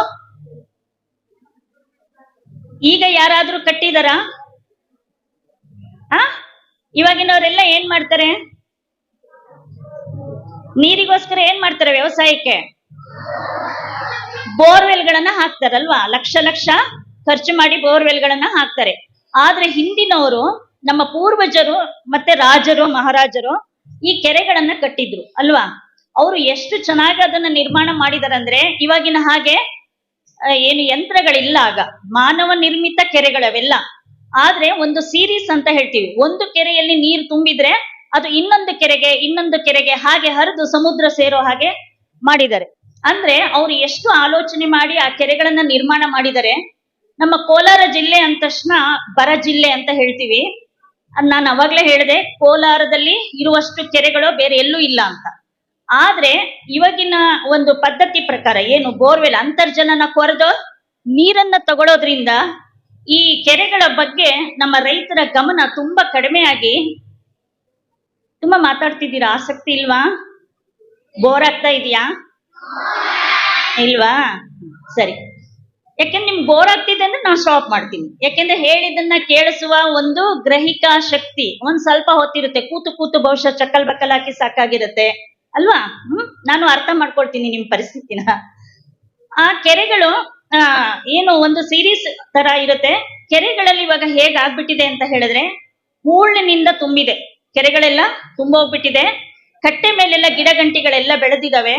ಈಗ ಯಾರಾದ್ರೂ ಕಟ್ಟಿದಾರಾ? ಆ? ಇವಾಗಿನವರೆಲ್ಲ ಏನ್ ಮಾಡ್ತಾರೆ? ನೀರಿಗೋಸ್ಕರ ಏನ್ ಮಾಡ್ತಾರೆ ವ್ಯವಸಾಯಕ್ಕೆ? ಬೋರ್ವೆಲ್ ಗಳನ್ನ ಹಾಕ್ತಾರಲ್ವಾ? ಲಕ್ಷ ಲಕ್ಷ ಖರ್ಚು ಮಾಡಿ ಬೋರ್ವೆಲ್ ಗಳನ್ನ ಹಾಕ್ತಾರೆ. ಆದ್ರೆ ಹಿಂದಿನವರು ನಮ್ಮ ಪೂರ್ವಜರು ಮತ್ತೆ ರಾಜರು, ಮಹಾರಾಜರು ಈ ಕೆರೆಗಳನ್ನ ಕಟ್ಟಿದ್ರು, ಅಲ್ವಾ? ಅವರು ಎಷ್ಟು ಚೆನ್ನಾಗಿ ಅದನ್ನ ನಿರ್ಮಾಣ ಮಾಡಿದಾರೆ ಅಂದ್ರೆ ಇವಾಗಿನ ಹಾಗೆ ಏನು ಯಂತ್ರಗಳಿಲ್ಲ ಆಗ. ಮಾನವ ನಿರ್ಮಿತ ಕೆರೆಗಳವೆಲ್ಲ. ಆದ್ರೆ ಒಂದು ಸೀರೀಸ್ ಅಂತ ಹೇಳ್ತೀವಿ. ಒಂದು ಕೆರೆಯಲ್ಲಿ ನೀರು ತುಂಬಿದ್ರೆ ಅದು ಇನ್ನೊಂದು ಕೆರೆಗೆ ಇನ್ನೊಂದು ಕೆರೆಗೆ ಹಾಗೆ ಹರಿದು ಸಮುದ್ರ ಸೇರೋ ಹಾಗೆ ಮಾಡಿದ್ದಾರೆ. ಅಂದ್ರೆ ಅವ್ರು ಎಷ್ಟು ಆಲೋಚನೆ ಮಾಡಿ ಆ ಕೆರೆಗಳನ್ನ ನಿರ್ಮಾಣ ಮಾಡಿದರೆ, ನಮ್ಮ ಕೋಲಾರ ಜಿಲ್ಲೆ ಅಂದ ತಕ್ಷಣ ಬರ ಜಿಲ್ಲೆ ಅಂತ ಹೇಳ್ತೀವಿ. ನಾನು ಅವಾಗ್ಲೇ ಹೇಳಿದೆ, ಕೋಲಾರದಲ್ಲಿ ಇರುವಷ್ಟು ಕೆರೆಗಳು ಬೇರೆ ಎಲ್ಲೂ ಇಲ್ಲ ಅಂತ. ಆದ್ರೆ ಇವಾಗಿನ ಒಂದು ಪದ್ಧತಿ ಪ್ರಕಾರ ಏನು ಬೋರ್ವೆಲ್ ಅಂತರ್ಜಲನ ಕೊರೆದು ನೀರನ್ನ ತಗೊಳೋದ್ರಿಂದ ಈ ಕೆರೆಗಳ ಬಗ್ಗೆ ನಮ್ಮ ರೈತರ ಗಮನ ತುಂಬಾ ಕಡಿಮೆ ಆಗಿ ತುಂಬಾ ಮಾತಾಡ್ತಿದ್ದೀರಾ? ಆಸಕ್ತಿ ಇಲ್ವಾ? ಬೋರ್ ಆಗ್ತಾ ಇದೆಯಾ? ಇಲ್ವಾ? ಸರಿ. ಯಾಕೆಂದ್ರೆ ನಿಮ್ಗೆ ಬೋರ್ ಆಗ್ತಿದೆ ಅಂದ್ರೆ ನಾನು ಸ್ಟಾಪ್ ಮಾಡ್ತೀನಿ. ಯಾಕೆಂದ್ರೆ ಹೇಳಿದನ್ನ ಕೇಳಿಸುವ ಒಂದು ಗ್ರಹಿಕಾ ಶಕ್ತಿ ಒಂದ್ ಸ್ವಲ್ಪ ಹೊತ್ತಿರುತ್ತೆ. ಕೂತು ಕೂತು ಬಹುಶಃ ಚಕ್ಕಲ್ ಬಕ್ಕಲ್ ಹಾಕಿ ಸಾಕಾಗಿರುತ್ತೆ. ಅಲ್ವಾ? ಹ್ಮ್? ನಾನು ಅರ್ಥ ಮಾಡ್ಕೊಳ್ತೀನಿ ನಿಮ್ ಪರಿಸ್ಥಿತಿನ. ಆ ಕೆರೆಗಳು, ಆ, ಏನು ಒಂದು ಸೀರೀಸ್ ತರ ಇರುತ್ತೆ. ಕೆರೆಗಳಲ್ಲಿ ಇವಾಗ ಹೇಗ್ ಆಗ್ಬಿಟ್ಟಿದೆ ಅಂತ ಹೇಳಿದ್ರೆ ಹೂಳಿನಿಂದ ತುಂಬಿದೆ. ಕೆರೆಗಳೆಲ್ಲ ತುಂಬೋಗ್ಬಿಟ್ಟಿದೆ. ಕಟ್ಟೆ ಮೇಲೆಲ್ಲ ಗಿಡ ಗಂಟಿಗಳೆಲ್ಲ ಬೆಳೆದಿದಾವೆ.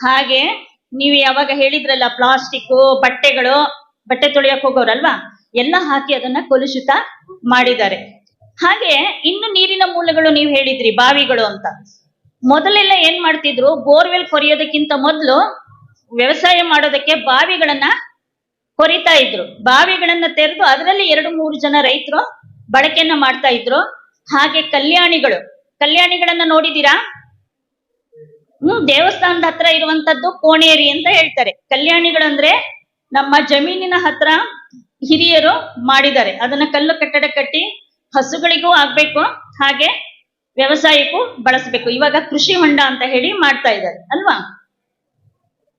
ಹಾಗೆ ನೀವು ಯಾವಾಗ ಹೇಳಿದ್ರಲ್ಲ ಪ್ಲಾಸ್ಟಿಕ್ ಬಟ್ಟೆಗಳು, ಬಟ್ಟೆ ತೊಳೆಯಕ್ ಹೋಗೋರಲ್ವಾ ಎಲ್ಲ ಹಾಕಿ ಅದನ್ನ ಕಲುಷಿತ ಮಾಡಿದ್ದಾರೆ. ಹಾಗೆ ಇನ್ನು ನೀರಿನ ಮೂಲಗಳು ನೀವು ಹೇಳಿದ್ರಿ, ಬಾವಿಗಳು ಅಂತ. ಮೊದಲೆಲ್ಲ ಏನ್ ಮಾಡ್ತಿದ್ರು, ಬೋರ್ವೆಲ್ ಕೊರೆಯೋದಕ್ಕಿಂತ ಮೊದಲು ವ್ಯವಸಾಯ ಮಾಡೋದಕ್ಕೆ ಬಾವಿಗಳನ್ನ ಕೊರಿತಾ ಇದ್ರು. ಬಾವಿಗಳನ್ನ ತೆರೆದು ಅದರಲ್ಲಿ ಎರಡು ಮೂರು ಜನ ರೈತರು ಬಳಕೆಯನ್ನ ಮಾಡ್ತಾ ಇದ್ರು. ಹಾಗೆ ಕಲ್ಯಾಣಿಗಳು. ಕಲ್ಯಾಣಿಗಳನ್ನ ನೋಡಿದೀರಾ ಹ್ಮ್, ದೇವಸ್ಥಾನದ ಹತ್ರ ಇರುವಂತದ್ದು ಕೋಣೇರಿ ಅಂತ ಹೇಳ್ತಾರೆ. ಕಲ್ಯಾಣಿಗಳಂದ್ರೆ ನಮ್ಮ ಜಮೀನಿನ ಹತ್ರ ಹಿರಿಯರು ಮಾಡಿದ್ದಾರೆ. ಅದನ್ನ ಕಲ್ಲು ಕಟ್ಟಡ ಕಟ್ಟಿ ಹಸುಗಳಿಗೂ ಆಗ್ಬೇಕು. ಹಾಗೆ ವ್ಯವಸಾಯಕ್ಕೂ ಬಳಸಬೇಕು. ಇವಾಗ ಕೃಷಿ ಹೊಂಡ ಅಂತ ಹೇಳಿ ಮಾಡ್ತಾ ಇದ್ದಾರೆ, ಅಲ್ವಾ?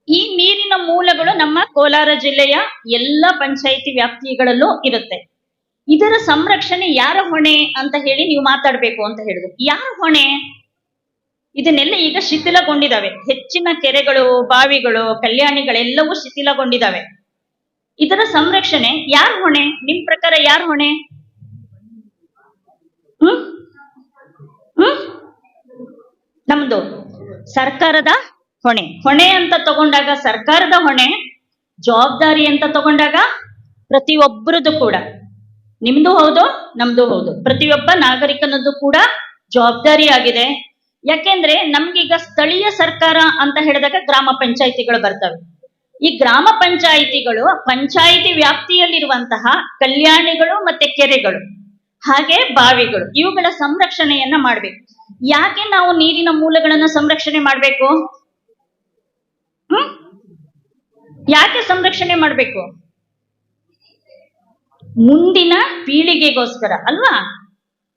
ಈ ನೀರಿನ ಮೂಲಗಳು ನಮ್ಮ ಕೋಲಾರ ಜಿಲ್ಲೆಯ ಎಲ್ಲ ಪಂಚಾಯಿತಿ ವ್ಯಾಪ್ತಿಗಳಲ್ಲೂ ಇರುತ್ತೆ. ಇದರ ಸಂರಕ್ಷಣೆ ಯಾರ ಹೊಣೆ ಅಂತ ಹೇಳಿ ನೀವು ಮಾತಾಡ್ಬೇಕು ಅಂತ ಹೇಳಿದ್ರು. ಯಾರ ಹೊಣೆ? ಇದನ್ನೆಲ್ಲ ಈಗ ಶಿಥಿಲಗೊಂಡಿದ್ದಾವೆ. ಹೆಚ್ಚಿನ ಕೆರೆಗಳು, ಬಾವಿಗಳು, ಕಲ್ಯಾಣಿಗಳೆಲ್ಲವೂ ಶಿಥಿಲಗೊಂಡಿದ್ದಾವೆ. ಇದರ ಸಂರಕ್ಷಣೆ ಯಾರ ಹೊಣೆ? ನಿಮ್ ಪ್ರಕಾರ ಯಾರ ಹೊಣೆ? ಹ್ಮ್? ನಮ್ದು ಸರ್ಕಾರದ ಹೊಣೆ. ಹೊಣೆ ಅಂತ ತಗೊಂಡಾಗ ಸರ್ಕಾರದ ಹೊಣೆ, ಜವಾಬ್ದಾರಿ ಅಂತ ತಗೊಂಡಾಗ ಪ್ರತಿಯೊಬ್ಬರದ್ದು ಕೂಡ. ನಿಮ್ದು ಹೌದು, ನಮ್ದು ಹೌದು. ಪ್ರತಿಯೊಬ್ಬ ನಾಗರಿಕನದ್ದು ಕೂಡ ಜವಾಬ್ದಾರಿ ಆಗಿದೆ. ಯಾಕೆಂದ್ರೆ ನಮ್ಗೀಗ ಸ್ಥಳೀಯ ಸರ್ಕಾರ ಅಂತ ಹೇಳಿದಾಗ ಗ್ರಾಮ ಪಂಚಾಯಿತಿಗಳು ಬರ್ತವೆ. ಈ ಗ್ರಾಮ ಪಂಚಾಯಿತಿಗಳು ಪಂಚಾಯಿತಿ ವ್ಯಾಪ್ತಿಯಲ್ಲಿರುವಂತಹ ಕಲ್ಯಾಣಿಗಳು ಮತ್ತೆ ಕೆರೆಗಳು. ಹಾಗೆ ಬಾವಿಗಳು. ಇವುಗಳ ಸಂರಕ್ಷಣೆಯನ್ನ ಮಾಡ್ಬೇಕು. ಯಾಕೆ ನಾವು ನೀರಿನ ಮೂಲಗಳನ್ನ ಸಂರಕ್ಷಣೆ ಮಾಡ್ಬೇಕು? ಹ್ಮ್? ಯಾಕೆ ಸಂರಕ್ಷಣೆ ಮಾಡ್ಬೇಕು? ಮುಂದಿನ ಪೀಳಿಗೆಗೋಸ್ಕರ, ಅಲ್ವಾ?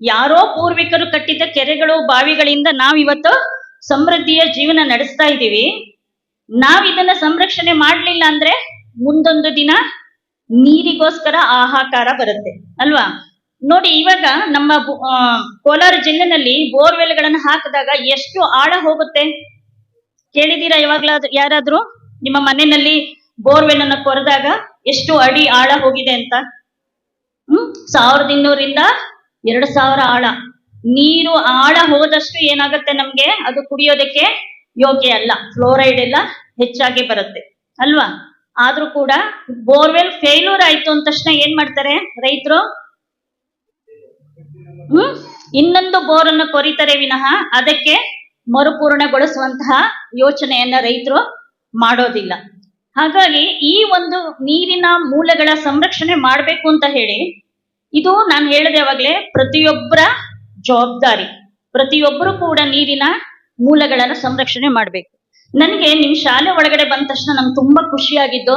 ಯಾರೋ ಪೂರ್ವಿಕರು ಕಟ್ಟಿದ ಕೆರೆಗಳು, ಬಾವಿಗಳಿಂದ ನಾವಿವತ್ತು ಸಮೃದ್ಧಿಯ ಜೀವನ ನಡೆಸ್ತಾ ಇದ್ದೀವಿ. ನಾವಿದನ್ನ ಸಂರಕ್ಷಣೆ ಮಾಡ್ಲಿಲ್ಲ ಅಂದ್ರೆ ಮುಂದೊಂದು ದಿನ ನೀರಿಗೋಸ್ಕರ ಆಹಾಕಾರ ಬರುತ್ತೆ, ಅಲ್ವಾ? ನೋಡಿ, ಇವಾಗ ನಮ್ಮ ಕೋಲಾರ ಜಿಲ್ಲೆನಲ್ಲಿ ಬೋರ್ವೆಲ್ಗಳನ್ನ ಹಾಕಿದಾಗ ಎಷ್ಟು ಆಳ ಹೋಗುತ್ತೆ? ಕೇಳಿದೀರಾ ಯಾವಾಗ್ಲಾದ್ರು ಯಾರಾದ್ರೂ? ನಿಮ್ಮ ಮನೆಯಲ್ಲಿ ಬೋರ್ವೆಲ್ ಅನ್ನ ಕೊರೆದಾಗ ಎಷ್ಟು ಅಡಿ ಆಳ ಹೋಗಿದೆ ಅಂತ? ಹ್ಮ್, ಸಾವಿರದ ಇನ್ನೂರಿಂದ ಎರಡು ಸಾವಿರ ಆಳ. ನೀರು ಆಳ ಹೋದಷ್ಟು ಏನಾಗುತ್ತೆ ನಮ್ಗೆ? ಅದು ಕುಡಿಯೋದಕ್ಕೆ ಯೋಗ್ಯ ಅಲ್ಲ. ಫ್ಲೋರೈಡ್ ಎಲ್ಲ ಹೆಚ್ಚಾಗಿ ಬರುತ್ತೆ. ಅಲ್ವಾ? ಆದ್ರೂ ಕೂಡ ಬೋರ್ವೆಲ್ ಫೇಲ್ಯೂರ್ ಆಯ್ತು ಅಂದ ತಕ್ಷಣ ಏನ್ ಮಾಡ್ತಾರೆ ರೈತರು? ಹ್ಮ್? ಇನ್ನೊಂದು ಬೋರ್ ಅನ್ನು ಕೊರಿತಾರೆ ವಿನಃ ಅದಕ್ಕೆ ಮರುಪೂರ್ಣಗೊಳಿಸುವಂತಹ ಯೋಚನೆಯನ್ನ ರೈತರು ಮಾಡೋದಿಲ್ಲ. ಹಾಗಾಗಿ ಈ ಒಂದು ನೀರಿನ ಮೂಲಗಳ ಸಂರಕ್ಷಣೆ ಮಾಡಬೇಕು ಅಂತ ಹೇಳಿ ಇದು ನಾನು ಹೇಳಿದೆ ಅವಾಗಲೇ ಪ್ರತಿಯೊಬ್ಬರ ಜವಾಬ್ದಾರಿ. ಪ್ರತಿಯೊಬ್ಬರು ಕೂಡ ನೀರಿನ ಮೂಲಗಳನ್ನ ಸಂರಕ್ಷಣೆ ಮಾಡಬೇಕು. ನನಗೆ ನಿಮ್ ಶಾಲೆ ಒಳಗಡೆ ಬಂದ ತಕ್ಷಣ ನಂಗೆ ತುಂಬಾ ಖುಷಿಯಾಗಿದ್ದು,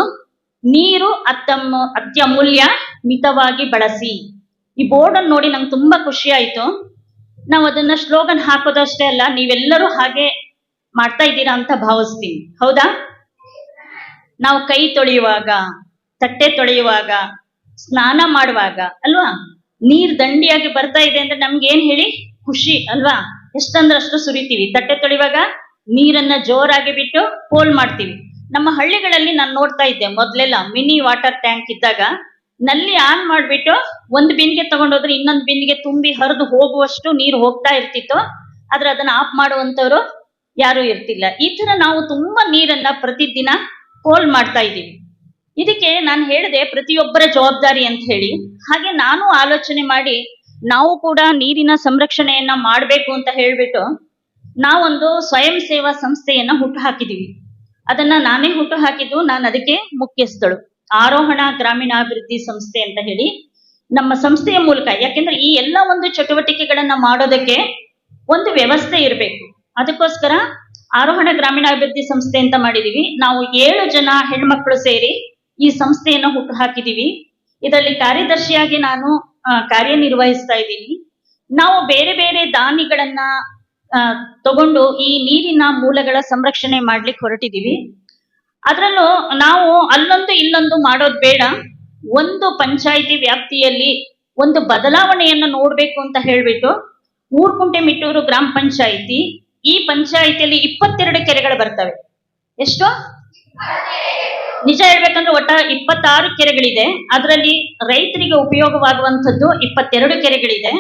ನೀರು ಅತ್ತಮ್ಮ ಅತ್ಯಮೂಲ್ಯ ಮಿತವಾಗಿ ಬಳಸಿ. ಈ ಬೋರ್ಡ್ ಅನ್ನು ನೋಡಿ ನಂಗೆ ತುಂಬಾ ಖುಷಿ ಆಯ್ತು. ನಾವು ಅದನ್ನ ಸ್ಲೋಗನ್ ಹಾಕೋದಷ್ಟೇ ಅಲ್ಲ, ನೀವೆಲ್ಲರೂ ಹಾಗೆ ಮಾಡ್ತಾ ಇದ್ದೀರಾ ಅಂತ ಭಾವಿಸ್ತೀನಿ. ಹೌದಾ? ನಾವು ಕೈ ತೊಳೆಯುವಾಗ, ತಟ್ಟೆ ತೊಳೆಯುವಾಗ, ಸ್ನಾನ ಮಾಡುವಾಗ, ಅಲ್ವಾ? ನೀರ್ ದಂಡಿಯಾಗಿ ಬರ್ತಾ ಇದೆ ಅಂದ್ರೆ ನಮ್ಗೆ ಏನ್ ಹೇಳಿ? ಖುಷಿ, ಅಲ್ವಾ? ಎಷ್ಟಂದ್ರೆ ಅಷ್ಟು ಸುರಿತೀವಿ. ತಟ್ಟೆ ತೊಳೆಯುವಾಗ ನೀರನ್ನ ಜೋರಾಗಿ ಬಿಟ್ಟು ಪೋಲ್ ಮಾಡ್ತೀವಿ. ನಮ್ಮ ಹಳ್ಳಿಗಳಲ್ಲಿ ನಾನು ನೋಡ್ತಾ ಇದ್ದೆ ಮೊದ್ಲೆಲ್ಲ, ಮಿನಿ ವಾಟರ್ ಟ್ಯಾಂಕ್ ಇದ್ದಾಗ ನಲ್ಲಿ ಆನ್ ಮಾಡ್ಬಿಟ್ಟು ಒಂದು ಬಿನ್ಗೆ ತಗೊಂಡೋದ್ರೆ ಇನ್ನೊಂದು ಬಿನ್ಗೆ ತುಂಬಿ ಹರಿದು ಹೋಗುವಷ್ಟು ನೀರು ಹೋಗ್ತಾ ಇರ್ತಿತ್ತು. ಆದ್ರೆ ಅದನ್ನ ಆಫ್ ಮಾಡುವಂತವರು ಯಾರು ಇರ್ತಿಲ್ಲ. ಈ ತರ ನಾವು ತುಂಬಾ ನೀರನ್ನ ಪ್ರತಿದಿನ ಪೋಲ್ ಮಾಡ್ತಾ ಇದ್ದೀವಿ. ಇದಕ್ಕೆ ನಾನು ಹೇಳಿದೆ ಪ್ರತಿಯೊಬ್ಬರ ಜವಾಬ್ದಾರಿ ಅಂತ ಹೇಳಿ. ಹಾಗೆ ನಾನು ಆಲೋಚನೆ ಮಾಡಿ ನಾವು ಕೂಡ ನೀರಿನ ಸಂರಕ್ಷಣೆಯನ್ನ ಮಾಡಬೇಕು ಅಂತ ಹೇಳ್ಬಿಟ್ಟು ನಾವೊಂದು ಸ್ವಯಂ ಸೇವಾ ಸಂಸ್ಥೆಯನ್ನ ಹುಟ್ಟು ಹಾಕಿದೀವಿ. ಅದನ್ನ ನಾನೇ ಹುಟ್ಟು ಹಾಕಿದ್ದು, ನಾನು ಅದಕ್ಕೆ ಮುಖ್ಯಸ್ಥಳು. ಆರೋಹಣ ಗ್ರಾಮೀಣಾಭಿವೃದ್ಧಿ ಸಂಸ್ಥೆ ಅಂತ ಹೇಳಿ ನಮ್ಮ ಸಂಸ್ಥೆಯ ಮೂಲಕ, ಯಾಕೆಂದ್ರೆ ಈ ಎಲ್ಲ ಒಂದು ಚಟುವಟಿಕೆಗಳನ್ನ ಮಾಡೋದಕ್ಕೆ ಒಂದು ವ್ಯವಸ್ಥೆ ಇರಬೇಕು. ಅದಕ್ಕೋಸ್ಕರ ಆರೋಹಣ ಗ್ರಾಮೀಣಾಭಿವೃದ್ಧಿ ಸಂಸ್ಥೆ ಅಂತ ಮಾಡಿದೀವಿ. ನಾವು ಏಳು ಜನ ಹೆಣ್ಮಕ್ಳು ಸೇರಿ ಈ ಸಂಸ್ಥೆಯನ್ನು ಹುಟ್ಟು ಹಾಕಿದೀವಿ. ಇದರಲ್ಲಿ ಕಾರ್ಯದರ್ಶಿಯಾಗಿ ನಾನು ಕಾರ್ಯನಿರ್ವಹಿಸ್ತಾ ಇದ್ದೀನಿ. ನಾವು ಬೇರೆ ಬೇರೆ ದಾನಿಗಳನ್ನ ತಗೊಂಡು ಈ ನೀರಿನ ಮೂಲಗಳ ಸಂರಕ್ಷಣೆ ಮಾಡ್ಲಿಕ್ಕೆ ಹೊರಟಿದೀವಿ. ಅದರಲ್ಲೂ ನಾವು ಅಲ್ಲೊಂದು ಇಲ್ಲೊಂದು ಮಾಡೋದು ಬೇಡ. ಒಂದು ಪಂಚಾಯಿತಿ ವ್ಯಾಪ್ತಿಯಲ್ಲಿ ಒಂದು ಬದಲಾವಣೆಯನ್ನು ನೋಡ್ಬೇಕು ಅಂತ ಹೇಳ್ಬಿಟ್ಟು ಊರ್ಕುಂಟೆ ಮಿಟ್ಟೂರು ಗ್ರಾಮ ಪಂಚಾಯಿತಿ ಈ ಪಂಚಾಯಿತಿಯಲ್ಲಿ ಇಪ್ಪತ್ತೆರಡು ಕೆರೆಗಳು ಬರ್ತವೆ. ಎಷ್ಟು? ನಿಜ ಹೇಳ್ಬೇಕಂದ್ರೆ ಒಟ್ಟ ಇಪ್ಪತ್ತಾರು ಕೆರೆಗಳಿದೆ. ಅದರಲ್ಲಿ ರೈತರಿಗೆ ಉಪಯೋಗವಾಗುವಂಥದ್ದು ಇಪ್ಪತ್ತೆರಡು ಕೆರೆಗಳಿದೆ.